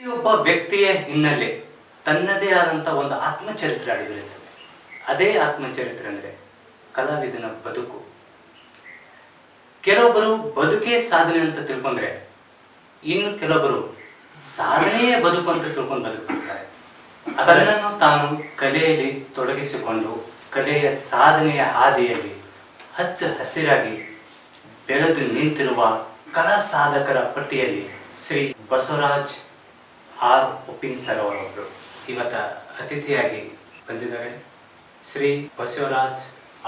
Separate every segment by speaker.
Speaker 1: ಪ್ರತಿಯೊಬ್ಬ ವ್ಯಕ್ತಿಯ ಹಿನ್ನೆಲೆ ತನ್ನದೇ ಆದಂಥ ಒಂದು ಆತ್ಮಚರಿತ್ರೆ ಅಡಗಿರುತ್ತದೆ ಅದೇ ಆತ್ಮಚರಿತ್ರೆ ಅಂದರೆ ಕಲಾವಿದನ ಬದುಕು. ಕೆಲವೊಬ್ಬರು ಬದುಕೇ ಸಾಧನೆ ಅಂತ ತಿಳ್ಕೊಂಡ್ರೆ ಇನ್ನು ಕೆಲವೊಬ್ಬರು ಸಾಧನೆಯೇ ಬದುಕು ಅಂತ ತಿಳ್ಕೊಂಡು ಬದುಕಿರ್ತಾರೆ ಅದನ್ನು ತಾನು ಕಲೆಯಲ್ಲಿ ತೊಡಗಿಸಿಕೊಂಡು, ಕಲೆಯ ಸಾಧನೆಯ ಹಾದಿಯಲ್ಲಿ ಹಚ್ಚ ಹಸಿರಾಗಿ ಬೆಳೆದು ನಿಂತಿರುವ ಕಲಾ ಸಾಧಕರ ಪಟ್ಟಿಯಲ್ಲಿ ಶ್ರೀ ಬಸವರಾಜ್ ಆರ್ ಉಪ್ಪಿನ ಸರ್ ಅವರೊಬ್ಬರು ಇವತ್ತ ಅತಿಥಿಯಾಗಿ ಬಂದಿದ್ದಾರೆ ಶ್ರೀ ಬಸವರಾಜ್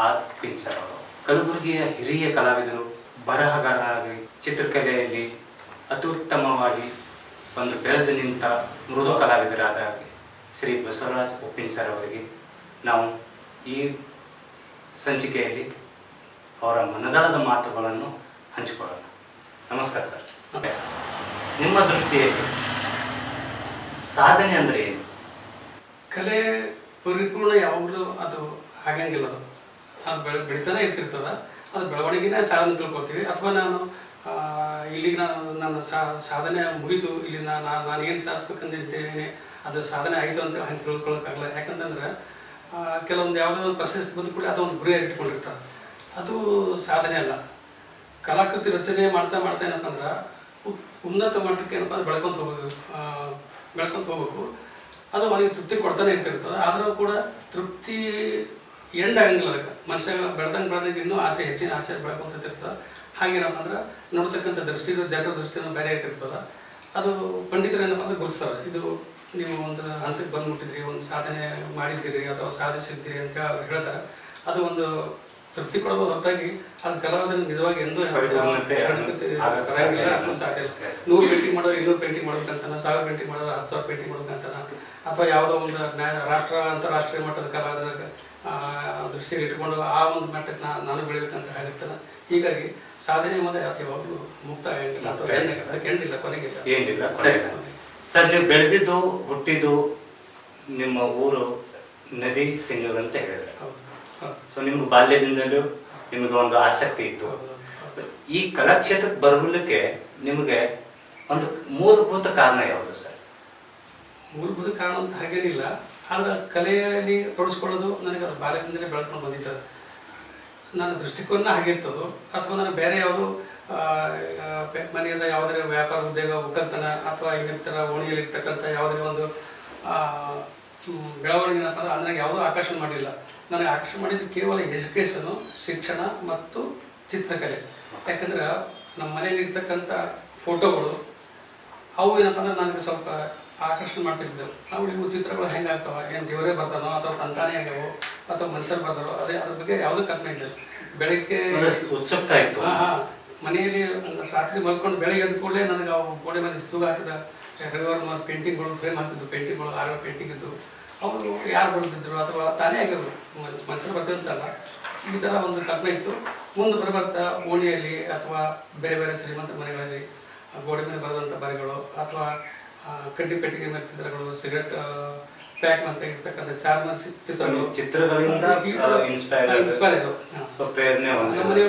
Speaker 1: ಆರ್ ಉಪ್ಪಿನ ಸರ್ ಅವರು. ಕಲಬುರಗಿಯ ಹಿರಿಯ ಕಲಾವಿದರು, ಬರಹಗಾರರಾಗಿ ಚಿತ್ರಕಲೆಯಲ್ಲಿ ಅತ್ಯುತ್ತಮವಾಗಿ ಒಂದು ಬೆಳೆದು ನಿಂತ ಮೃದು ಕಲಾವಿದರಾದ ಶ್ರೀ ಬಸವರಾಜ್ ಉಪ್ಪಿನ್ ಸರ್ ಅವರಿಗೆ ನಾವು ಈ ಸಂಚಿಕೆಯಲ್ಲಿ ಅವರ ಮನದಾಳದ ಮಾತುಗಳನ್ನು ಹಂಚಿಕೊಳ್ಳೋಣ. ನಮಸ್ಕಾರ ಸರ್. ನಿಮ್ಮ ದೃಷ್ಟಿಯಲ್ಲಿ ಸಾಧನೆ ಅಂದ್ರೆ
Speaker 2: ಕಲೆ ಪರಿಪೂರ್ಣ ಯಾವಾಗಲೂ ಅದು ಆಗಂಗಿಲ್ಲ ಅದು. ಅದು ಬೆಳೆ ಬೆಳಿತಾನೆ ಇರ್ತಿರ್ತದ. ಅದು ಬೆಳವಣಿಗೆನೇ ಸಾಧನೆ ತಿಳ್ಕೊತೀವಿ ಅಥವಾ ನಾನು ಇಲ್ಲಿಗೆ ನಾನು ನನ್ನ ಸಾಧನೆ ಮುಗಿತು ಇಲ್ಲಿ ನಾನು ನಾನು ಏನು ಸಾಧಿಸ್ಬೇಕಂದಿದ್ದೇನೆ ಅದು ಸಾಧನೆ ಆಯಿತು ಅಂತ ಹಂಗೆ ತಿಳ್ಕೊಳಕ್ಕಾಗಲ್ಲ. ಯಾಕಂತಂದ್ರೆ ಕೆಲವೊಂದು ಯಾವುದೋ ಒಂದು ಪ್ರಶಸ್ತಿ ಬಂದು ಕೂಡ ಅದೊಂದು ಗುರಿಯಾಗಿ ಇಟ್ಕೊಂಡಿರ್ತಾರೆ ಅದು ಸಾಧನೆ ಅಲ್ಲ. ಕಲಾಕೃತಿ ರಚನೆ ಮಾಡ್ತಾ ಮಾಡ್ತಾ ಏನಪ್ಪ ಅಂದ್ರೆ ಉನ್ನತ ಮಟ್ಟಕ್ಕೆ ಏನಪ್ಪ ಅಂದ್ರೆ ಬೆಳ್ಕೊಂತ ಆ, ಬೆಳ್ಕೊಂತ ಹೋಗ್ಬೇಕು ಅದು ಅವನಿಗೆ ತೃಪ್ತಿ ಕೊಡ್ತಾನೆ ಇರ್ತಿರ್ತದೆ ಆದರೂ ಕೂಡ ತೃಪ್ತಿ ಎಂಡ್ ಆಗಂಗಿಲ್ಲ ಅದಕ್ಕೆ. ಮನುಷ್ಯ ಬೆಳ್ದಂಗೆ ಬೆಳ್ದಂಗೆ ಇನ್ನೂ ಆಸೆ, ಹೆಚ್ಚಿನ ಆಸೆ ಬೆಳ್ಕೊಂತ ಇರ್ತದೆ ಹಾಗೇನಪ್ಪ ಅಂದ್ರೆ ನೋಡ್ತಕ್ಕಂಥ ದೃಷ್ಟಿ ಜನರ ದೃಷ್ಟಿನೂ ಬೇರೆ ಇರ್ತಿರ್ತದೆ. ಅದು ಪಂಡಿತರು ಏನಪ್ಪ ಅಂದ್ರೆ ಗುರುತಿಸ್ತಾರೆ. ಇದು ನೀವು ಒಂದು ಹಂತಕ್ಕೆ ಬಂದ್ಬಿಟ್ಟಿದ್ರಿ, ಒಂದು ಸಾಧನೆ ಮಾಡಿದ್ದೀರಿ ಅಥವಾ ಸಾಧಿಸಿದ್ದೀರಿ ಅಂತ ಹೇಳ್ತಾರೆ. ಅದು ಒಂದು ತೃಪ್ತಿ ಕೊಡಬಹುದು ಹೊರತಾಗಿ. ಅದು ಕಲಾವಿದನ ನಿಜವಾಗಿ ಎಂದೂ
Speaker 1: ಸಾಧ್ಯ ಇಲ್ಲ.
Speaker 2: ನೂರು ಪೇಂಟಿಂಗ್ ಮಾಡೋರು ಇನ್ನೂರು ಪೇಂಟಿಂಗ್ ಮಾಡ್ಬೇಕಂತಾನ ಸಾವಿರ ಪೇಂಟಿಂಗ್ ಮಾಡೋರು ಹತ್ತು ಸಾವಿರ ಪೇಂಟಿಂಗ್ ಮಾಡ್ಬೇಕಂತಾನ ಅಥವಾ ಯಾವುದೋ ಒಂದು ರಾಷ್ಟ್ರ ಅಂತಾರಾಷ್ಟ್ರೀಯ ಮಟ್ಟದ ಕಲಾವಿದರ ಆ, ದೃಷ್ಟಿಗೆ ಇಟ್ಕೊಂಡು ಆ ಒಂದು ಮಟ್ಟಕ್ಕೆ ನಾ ನಾನು ಬೆಳಿಬೇಕಂತ ಹೇಳಿರ್ತಾನೆ. ಹೀಗಾಗಿ ಸಾಧನೆ ಮುಂದೆ ಅದು ಯಾವಾಗಲೂ ಮುಕ್ತ ಆಗಂಗಿಲ್ಲ ಅಥವಾ ಅದಕ್ಕೆ ಎಂಡಿಲ್ಲ ಕೊನೆಗಿಲ್ಲ.
Speaker 1: ಏನಿಲ್ಲ ಸರಿ ನೀವು ಬೆಳೆದಿದ್ದು ಹುಟ್ಟಿದ್ದು ನಿಮ್ಮ ಊರು ನದಿ ಸಿಂಗಲ್ ಅಂತ ಹೇಳಿದ್ರೆ. ಸೊ ನಿಮ್ಗೆ ಬಾಲ್ಯದಿಂದಲೂ ನಿಮಗೆ ಒಂದು ಆಸಕ್ತಿ ಇತ್ತು. ಈ ಕಲಾಕ್ಷೇತ್ರಕ್ಕೆ ಬರಲಿಕ್ಕೆ ನಿಮಗೆ ಒಂದು ಮೂಲಭೂತ ಕಾರಣ ಯಾವುದು ಸರ್?
Speaker 2: ಮೂಲಭೂತ ಕಾರಣ ಅಂತ ಹಾಗೇನಿಲ್ಲ. ಆದ್ರೆ ಕಲೆಯಲ್ಲಿ ತೊಡಸ್ಕೊಳ್ಳೋದು ನನಗೆ ಅದು ಬಾಲ್ಯದಿಂದಲೇ ಬೆಳ್ಕೊಂಡು ಬಂದಿತ್ತು. ನನ್ನ ದೃಷ್ಟಿಕೋನ ಹಾಗಿರ್ತದು ಅಥವಾ ನಾನು ಬೇರೆ ಯಾವುದು ಮನೆಯಿಂದ ಯಾವುದೇ ವ್ಯಾಪಾರ ಉದ್ಯೋಗ, ಒಕ್ಕಲ್ತನ ಅಥವಾ ಇನ್ನಿತರ ಓಣಿಯಲ್ಲಿ ಇರ್ತಕ್ಕಂಥ ಯಾವುದೇ ಒಂದು ಬೆಳವಣಿಗೆ ಅಂದ್ರೆ ನನಗೆ ಯಾವುದೂ ಆಕರ್ಷಣೆ ಮಾಡಿಲ್ಲ ನನಗೆ ಆಕರ್ಷಣೆ ಮಾಡಿದ್ದು ಕೇವಲ ಎಜುಕೇಷನು ಶಿಕ್ಷಣ ಮತ್ತು ಚಿತ್ರಕಲೆ. ಯಾಕಂದ್ರೆ ನಮ್ಮ ಮನೆಯಲ್ಲಿ ಇರ್ತಕ್ಕಂಥ ಫೋಟೋಗಳು ಅವು ಏನಪ್ಪ ಅಂದ್ರೆ ನನಗೆ ಸ್ವಲ್ಪ ಆಕರ್ಷಣೆ ಮಾಡ್ತಿದ್ದೆವು ನಾವು ಇವು ಚಿತ್ರಗಳು ಹೆಂಗಾಗ್ತಾವ ಏನು ದೇವರೇ ಬರ್ತಾನೋ ಅಥವಾ ತಂತಾನೇ ಆಗ್ಯಾವೋ ಅಥವಾ ಮನುಷ್ಯರು ಬರ್ತಾರೋ ಅದೇ ಅದ್ರ ಬಗ್ಗೆ ಯಾವುದೂ ಕಲ್ಪನೆ ಇಲ್ಲ. ಬೆಳಗ್ಗೆ
Speaker 1: ಒಂದಷ್ಟು ಇತ್ತು
Speaker 2: ಹಾ. ಮನೆಯಲ್ಲಿ ರಾತ್ರಿ ಮಲ್ಕೊಂಡು ಬೆಳಗ್ಗೆ ಎದ್ದ ಕೂಡಲೇ ನನಗೆ ಅವು ಗೋಡೆ ಮೇಲೆ ತೂಗ ಹಾಕಿದ ರವಿವಾರ ಪೇಂಟಿಂಗ್ಗಳು ಫ್ರೇಮ್ ಹಾಕಿದ್ದು ಪೇಂಟಿಂಗ್ಗಳು ಆರೋ ಪೇಂಟಿಂಗ್ ಇದ್ದು. ಅವರು ಯಾರು ಬರ್ತಿದ್ದರು ಅಥವಾ ತಾನೇ ಆಗ್ಯವರು ಮನುಷ್ಯರು ಈ ಥರ ಒಂದು ಕಲ್ಪನೆ ಇತ್ತು. ಮುಂದೆ ಬರಬರ್ತ ಓಣಿಯಲ್ಲಿ ಅಥವಾ ಬೇರೆ ಬೇರೆ ಶ್ರೀಮಂತ ಮನೆಗಳಲ್ಲಿ ಗೋಡೆ ಮೇಲೆ ಬರೆದಂಥ ಬರೆಗಳು ಅಥವಾ ಕಡ್ಡಿ ಪೆಟ್ಟಿಗೆ ಮೇಲೆ ಚಿತ್ರಗಳು ಸಿಗರೆಟ್ ಪ್ಯಾಕ್ ಮತ್ತೆ ಇರ್ತಕ್ಕಂಥ ಚಾರ್ಮರ್ ಚಿತ್ರಗಳು.
Speaker 1: ಚಿತ್ರಗಳಿಂದ ಇನ್ಸ್ಪೈರ್
Speaker 2: ಇದು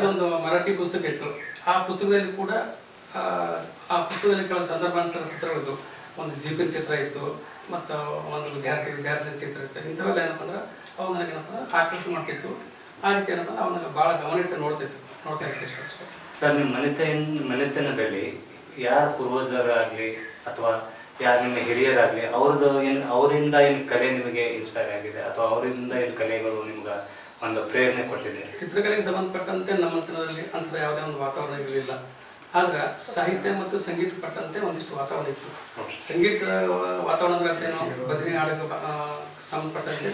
Speaker 1: ಒಂದು
Speaker 2: ಮರಾಠಿ ಪುಸ್ತಕ ಇತ್ತು. ಆ ಪುಸ್ತಕದಲ್ಲಿ ಕೂಡ ಆ, ಆ ಪುಸ್ತಕದಲ್ಲಿ ಕೆಲವು ಸಂದರ್ಭಾನುಸಾರ ಚಿತ್ರಗಳಿದ್ದು ಒಂದು ಜೀಪಿನ ಚಿತ್ರ ಇತ್ತು. ಮತ್ತು ಒಂದು ವಿದ್ಯಾರ್ಥಿ ವಿದ್ಯಾರ್ಥಿ ಚಿತ್ರ ಇತ್ತು. ಇಂಥವೆಲ್ಲ ಏನಪ್ಪ ಅಂದ್ರೆ ಅವು ನನಗೆ ಏನಪ್ಪ ಅಂದ್ರೆ ಆಕರ್ಷಣೆ ಮಾಡ್ತಿತ್ತು. ಆ ರೀತಿ ಏನಪ್ಪ ಅಂದ್ರೆ ಅವನಿಗೆ ಭಾಳ ಗಮನ ಇಟ್ಟು ನೋಡ್ತಿತ್ತು ನೋಡ್ತಾ ಇತ್ತು ಅಷ್ಟೇ
Speaker 1: ಸರ್ ನಿಮ್ಮ ಮನೆತನ ಮನೆತನದಲ್ಲಿ ಯಾರ ಪೂರ್ವಜರಾಗಲಿ ಅಥವಾ ಯಾರು ನಿಮ್ಮ ಹಿರಿಯರಾಗಲಿ ಅವ್ರದ್ದು ಏನು ಅವರಿಂದ ಏನು ಕಲೆ ನಿಮಗೆ ಇನ್ಸ್ಪೈರ್ ಆಗಿದೆ? ಅಥವಾ ಅವರಿಂದ ಏನು ಕಲೆಗಳು ನಿಮ್ಗೆ ಒಂದು ಪ್ರೇರಣೆ ಕೊಟ್ಟಿದೆ?
Speaker 2: ಚಿತ್ರಕಲೆಗೆ ಸಂಬಂಧಪಟ್ಟಂತೆ ನಮ್ಮ ಮನೆತನದಲ್ಲಿ ಅಂಥದ್ದು ಯಾವುದೇ ಒಂದು ವಾತಾವರಣ ಇರಲಿಲ್ಲ. ಆದ್ರೆ ಸಾಹಿತ್ಯ ಮತ್ತು ಸಂಗೀತ ಪಟ್ಟಂತೆ ಒಂದಿಷ್ಟು ವಾತಾವರಣ ಇತ್ತು. ಸಂಗೀತ ವಾತಾವರಣ ಅಂದ್ರೆ ಅದೇನು ಭಜನೆ ಹಾಡಕ್ಕೆ ಸಂಬಂಧಪಟ್ಟಂತೆ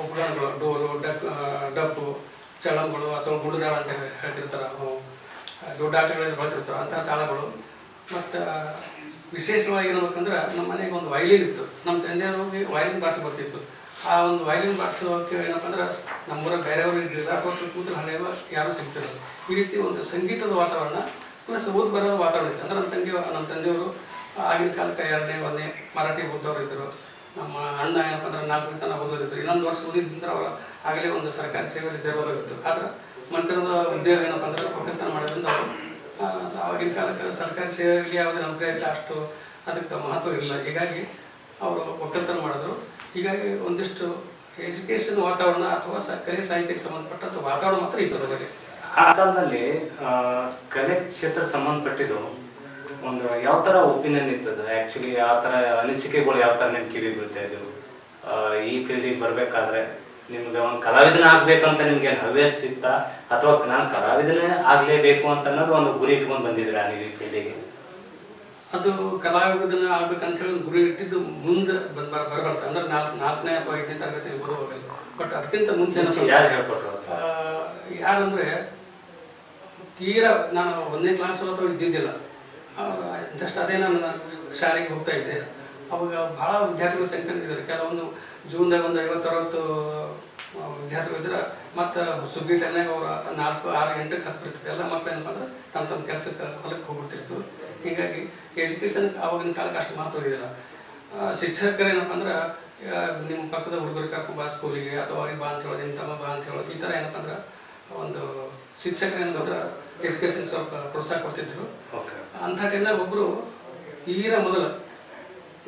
Speaker 2: ಉಪಕರಣಗಳು ಡೋಲು ಡಕ್ ಡಪ್ಪು ಚಳಂಗಳು ಅಥವಾ ಗುಡುದಾಳ ಅಂತ ಹೇಳ್ತಿರ್ತಾರೆ. ದೊಡ್ಡ ಆಟಗಳಲ್ಲಿ ಬಳಸಿರ್ತಾರೆ. ಅಂತಹ ತಾಳಗಳು. ಮತ್ತು ವಿಶೇಷವಾಗಿ ಹೇಳ್ಬೇಕಂದ್ರೆ ನಮ್ಮ ಮನೆಗೆ ಒಂದು ವೈಲಿನ್ ಇತ್ತು. ನಮ್ಮ ತಂದೆಯವ್ರಿಗೆ ವೈಲಿನ್ ಬಾರಿಸಿ ಬರ್ತಿತ್ತು. ಆ ಒಂದು ವೈಲಿನ್ ಬಾರಿಸೋಕೆ ಏನಪ್ಪ ಅಂದ್ರೆ ನಮ್ಮೂರ ಬೇರೆಯವರು ಆ ಅಥವಾ ಕೂತ್ರೆ ಹಳೆಯ ಯಾರೂ ಸಿಗ್ತಿರಲ್ಲ ಈ ರೀತಿ ಒಂದು ಸಂಗೀತದ ವಾತಾವರಣ ಪ್ಲಸ್ ಓದ್ ಬರೋ ವಾತಾವರಣ ಇತ್ತು. ಅಂದ್ರೆ ನನ್ನ ತಂದೆ ನಮ್ಮ ತಂದೆಯವರು ಆಗಿನ ಕಾಲಕ್ಕೆ ಎರಡನೇ, ಒಂದನೇ ಮರಾಠಿ ಓದೋರು ಇದ್ದರು. ನಮ್ಮ ಅಣ್ಣ ಏನಪ್ಪ ಅಂದ್ರೆ ನಾಲ್ಕು ತನಕ ಇದ್ದರು. ಇನ್ನೊಂದು ವರ್ಷ ಓದಿದ್ರೆ ಅವರು ಆಗಲೇ ಒಂದು ಸರ್ಕಾರಿ ಸೇವೆಯಲ್ಲಿ ಸೇರ್ಬೋದಾಗಿತ್ತು ಆದ್ರೆ ಮಂತ್ರದ ಉದ್ಯೋಗ ಏನಪ್ಪ ಅಂದ್ರೆ ಒಕ್ಕಲ್ತನ ಮಾಡೋದ್ರಿಂದ ಅವರು ಆವಾಗಿನ ಕಾಲಕ್ಕೆ ಸರ್ಕಾರಿ ಸೇವೆಯಲ್ಲಿ ಯಾವುದೇ ನೌಕರಿ ಇಲ್ಲ ಅಷ್ಟು ಅದಕ್ಕೆ ಮಹತ್ವ ಇರಲಿಲ್ಲ ಹೀಗಾಗಿ ಅವರು ಒಕ್ಕಲ್ತನ ಮಾಡಿದ್ರು. ಹೀಗಾಗಿ ಒಂದಿಷ್ಟು ಎಜುಕೇಷನ್ ವಾತಾವರಣ ಅಥವಾ ಸರ್ಕಾರಿ ಕಲೆ ಸಾಹಿತ್ಯಕ್ಕೆ ಸಂಬಂಧಪಟ್ಟಂಥ ವಾತಾವರಣ ಮಾತ್ರ ಇತ್ತು ಅದರಲ್ಲಿ
Speaker 1: ಆ ಕಾಲದಲ್ಲಿ ಆ, ಕಲೆ ಕ್ಷೇತ್ರ ಸಂಬಂಧಪಟ್ಟಿದ್ದು ಒಂದು ಯಾವ ತರ ಒಪಿನಿಯನ್ ಇರ್ತದ? ಆಕ್ಚುಲಿ ಯಾವ ತರ ಅನಿಸಿಕೆಗಳು ಯಾವ ತರ ನಿಮ್ ಕಿವಿ ಬೀಳ್ತಾ ಇದ್ದವು ಈ ಫೀಲ್ಡಿಗೆ ಬರ್ಬೇಕಾದ್ರೆ ನಿಮ್ಗೆ ಒಂದು ಕಲಾವಿದನ ಆಗ್ಬೇಕಂತ ನಿಮ್ಗೆ ಏನು ಹವ್ಯಾಸ ಇತ್ತ? ಅಥವಾ ನಾನು ಕಲಾವಿದನೇ ಆಗ್ಲೇಬೇಕು ಅಂತ ಅನ್ನೋದು ಒಂದು ಗುರಿ ಇಟ್ಕೊಂಡು ಬಂದಿದ್ರ ನೀವು ಈ ಫೀಲ್ಡಿಗೆ
Speaker 2: ಅದು ಕಲಾವಿದನ ಆಗ್ಬೇಕಂತ ಹೇಳಿ ಗುರಿ ಇಟ್ಟಿದ್ದು ಮುಂದೆ ಬಂದ್ ಬರ ಬರಬಾರ್ದು ಅಂದ್ರೆ ನಾಲ್ಕು ನಾಲ್ಕನೇ ಅಥವಾ ಐದನೇ ತರಗತಿ ಓದುವಾಗಲ್ಲ ಬಟ್ ಅದಕ್ಕಿಂತ ಮುಂಚೆ
Speaker 1: ಯಾರು ಹೇಳ್ಕೊಟ್ರು?
Speaker 2: ಆ, ಯಾರಂದ್ರೆ ತೀರಾ ನಾನು ಒಂದನೇ ಕ್ಲಾಸ್ ಅಥವಾ ಇದ್ದಿದ್ದಿಲ್ಲ. ಜಸ್ಟ್ ಅದೇ ನಾನು ಶಾಲೆಗೆ ಹೋಗ್ತಾ ಇದ್ದೆ. ಅವಾಗ ಭಾಳ ವಿದ್ಯಾರ್ಥಿಗಳು ಸಂಖ್ಯೆ ಇದ್ದಾರೆ ಕೆಲವೊಂದು ಜೂನ್ದಾಗ ಒಂದು ಐವತ್ತು ಅರವತ್ತು ವಿದ್ಯಾರ್ಥಿಗಳು ಇದ್ರೆ ಮತ್ತು ಸುಗ್ಗಿ ಟೈಮ್ನಾಗ ಅವ್ರು ನಾಲ್ಕು ಆರು ಎಂಟಕ್ಕೆ ಹತ್ತಿರ್ತಿದ್ದೆಲ್ಲ ಮಕ್ಳು ಏನಪ್ಪ ಅಂದ್ರೆ ತಮ್ಮ ತಮ್ಮ ಕೆಲಸಕ್ಕೆ ಹೊಲಕ್ಕೆ ಹೋಗ್ಬಿಡ್ತಿರ್ತು ಹೀಗಾಗಿ ಎಜುಕೇಷನ್ ಆವಾಗಿನ ಕಾಲಕ್ಕೆ ಅಷ್ಟು ಮಹತ್ವ ಇದ್ದಿಲ್ಲ. ಆ, ಶಿಕ್ಷಕರು ಏನಪ್ಪ ಅಂದ್ರೆ ನಿಮ್ಮ ಪಕ್ಕದ ಹುಡುಗರು ಕರ್ಕೊಂಡು ಬಾ ಸ್ಕೂಲಿಗೆ ಅಥವಾ ಅವ್ರಿಗೆ ಬಾ ಅಂತ ಹೇಳೋದು ನಿಮ್ಮ ತಮ್ಮ ಬಾ ಅಂತ ಹೇಳೋದು ಈ ಥರ ಏನಪ್ಪ ಅಂದ್ರೆ ಒಂದು ಶಿಕ್ಷಕರು ಏನಂದ್ರೆ ಎಜುಕೇಷನ್ ಸ್ವಲ್ಪ ಪ್ರೋತ್ಸಾಹ ಕೊಡ್ತಿದ್ರು. ಅಂಥ ಟೈಮ್ನಾಗ ಒಬ್ಬರು ತೀರಾ ಮೊದಲು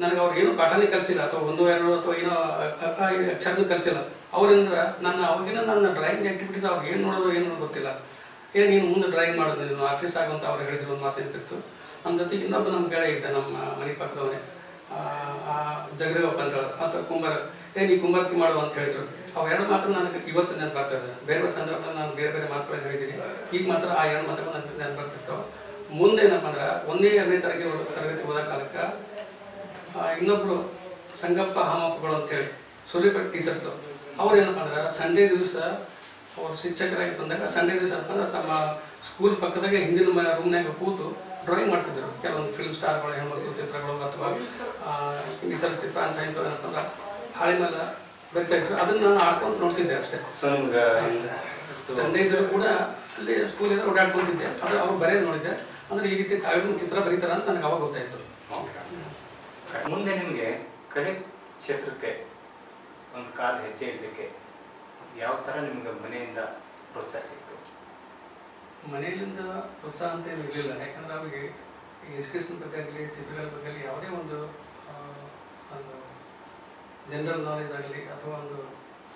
Speaker 2: ನನಗೆ ಅವ್ರು ಏನು ಪಾಠನೇ ಕಲಿಸಿಲ್ಲ ಅಥವಾ ಒಂದು ಎರಡು ಅಥವಾ ಏನೋ ಅಕ್ಷರನೂ ಕಲಿಸಿಲ್ಲ. ಅವರಿಂದ ನನ್ನ ಅವಾಗಿನ ನನ್ನ ಡ್ರಾಯಿಂಗ್ ಆಕ್ಟಿವಿಟೀಸ್ ಅವ್ರಿಗೆ ಏನು ನೋಡೋದು ಏನು ಗೊತ್ತಿಲ್ಲ. ಏನು ನೀನು ಮುಂದೆ ಡ್ರಾಯಿಂಗ್ ಮಾಡೋದು ನೀನು ಆರ್ಟಿಸ್ಟ್ ಆಗುವಂತ ಅವ್ರು ಹೇಳಿದ್ರು ಒಂದು ಮಾತು ನೆನಪಿತ್ತು ನಮ್ಮ ಜೊತೆಗೆ ಇನ್ನೊಬ್ಬ ನಮ್ಮ ಗೆಳೆಯ ಇದ್ದ ನಮ್ಮ ಮನೆ ಪಕ್ಕದವನೇ ಜಗದೇವಪ್ಪ ಅಂತ ಹೇಳೋದು ಅಥವಾ ಕುಂಬಾರ. ಏ ನೀ ಕುಂಬಾರಕ್ಕೆ ಮಾಡು ಅಂತ ಹೇಳಿದ್ರು. ಅವು ಎರಡು ಮಾತ್ರ ನನಗೆ ಇವತ್ತು ನೆನಪು ಬರ್ತದೆ ಬೇರೆ ಬೇರೆ ಸಂದರ್ಭದಲ್ಲಿ ನಾನು ಬೇರೆ ಬೇರೆ ಮಾತುಗಳನ್ನು ಹೇಳಿದ್ದೀನಿ. ಈಗ ಮಾತ್ರ ಆ ಎರಡು ಮಾತುಗಳು ನನಗೆ ನೆನಪು ಬರ್ತಿರ್ತಾವೆ. ಮುಂದೆ ಏನಪ್ಪ ಅಂದ್ರೆ ಒಂದೇ ಎರಡನೇ ತರಗತಿ ತರಗತಿ ಓದೋ ಕಾಲಕ್ಕೆ ಇನ್ನೊಬ್ಬರು ಸಂಗಪ್ಪ ಹಾಮಪ್ಪಗಳು ಅಂತೇಳಿ ಸೂರ್ಯಪೇಟೆ ಟೀಚರ್ಸು. ಅವ್ರು ಏನಪ್ಪ ಅಂದ್ರೆ ಸಂಡೇ ದಿವಸ ಅವರು ಶಿಕ್ಷಕರಾಗಿ ಬಂದಾಗ ಸಂಡೇ ದಿವಸ ಅಂತಂದ್ರೆ ತಮ್ಮ ಸ್ಕೂಲ್ ಪಕ್ಕದಾಗೆ ಹಿಂದಿನ ರೂಮ್ನಾಗ ಕೂತು ಡ್ರಾಯಿಂಗ್ ಮಾಡ್ತಿದ್ರು ಕೆಲವೊಂದು ಫಿಲ್ಮ್ ಸ್ಟಾರ್ಗಳು ಹೆಣ್ಮಕ್ಳು ಚಿತ್ರಗಳು ಅಥವಾ ಇಂಗ್ಲೀಷರ ಚಿತ್ರ ಅಂತ ಇಂಥವು ಏನಪ್ಪ ಅಂದ್ರೆ ಹಾಳೆ ಮೇಲೆ ಇದ್ರು ಅದನ್ನ ನಾನು ಆಡ್ಕೊಂತ ನೋಡ್ತಿದ್ದೆ ಅಷ್ಟೇ. ಸಂಡೆ ಇದ್ರು ಕೂಡ ಅಲ್ಲಿ ಸ್ಕೂಲಿಂದ ಓಡಾಡ್ಕೊಂತಿದ್ದೆ ಆದ್ರೆ ಅವ್ರು ಬರೇ ನೋಡಿದ್ದೆ. ಅಂದ್ರೆ ಈ ರೀತಿ ಕಾವ್ಯ ಚಿತ್ರ ಬರೀತಾರ ಅಂತ ನನಗೆ ಅವಾಗ ಗೊತ್ತಾಯ್ತು.
Speaker 1: ಮುಂದೆ ನಿಮಗೆ ಕಲೆ ಕ್ಷೇತ್ರಕ್ಕೆ ಒಂದು ಕಾಲು ಹೆಜ್ಜೆ ಇಡಲಿಕ್ಕೆ ಯಾವ ಥರ ನಿಮ್ಗೆ ಮನೆಯಿಂದ ಪ್ರೋತ್ಸಾಹ ಸಿಕ್ತು?
Speaker 2: ಮನೆಯಲ್ಲಿಂದ ಪ್ರೋತ್ಸಾಹ ಅಂತ ಏನು ಇರಲಿಲ್ಲ. ಯಾಕಂದ್ರೆ ಅವರಿಗೆ ಎಜುಕೇಶನ್ ಬಗ್ಗೆ ಆಗಲಿ ಚಿತ್ರಗಳ ಬಗ್ಗೆ ಯಾವುದೇ ಒಂದು ಒಂದು ಜನರಲ್ ನಾಲೆಜ್ ಆಗಲಿ ಅಥವಾ ಒಂದು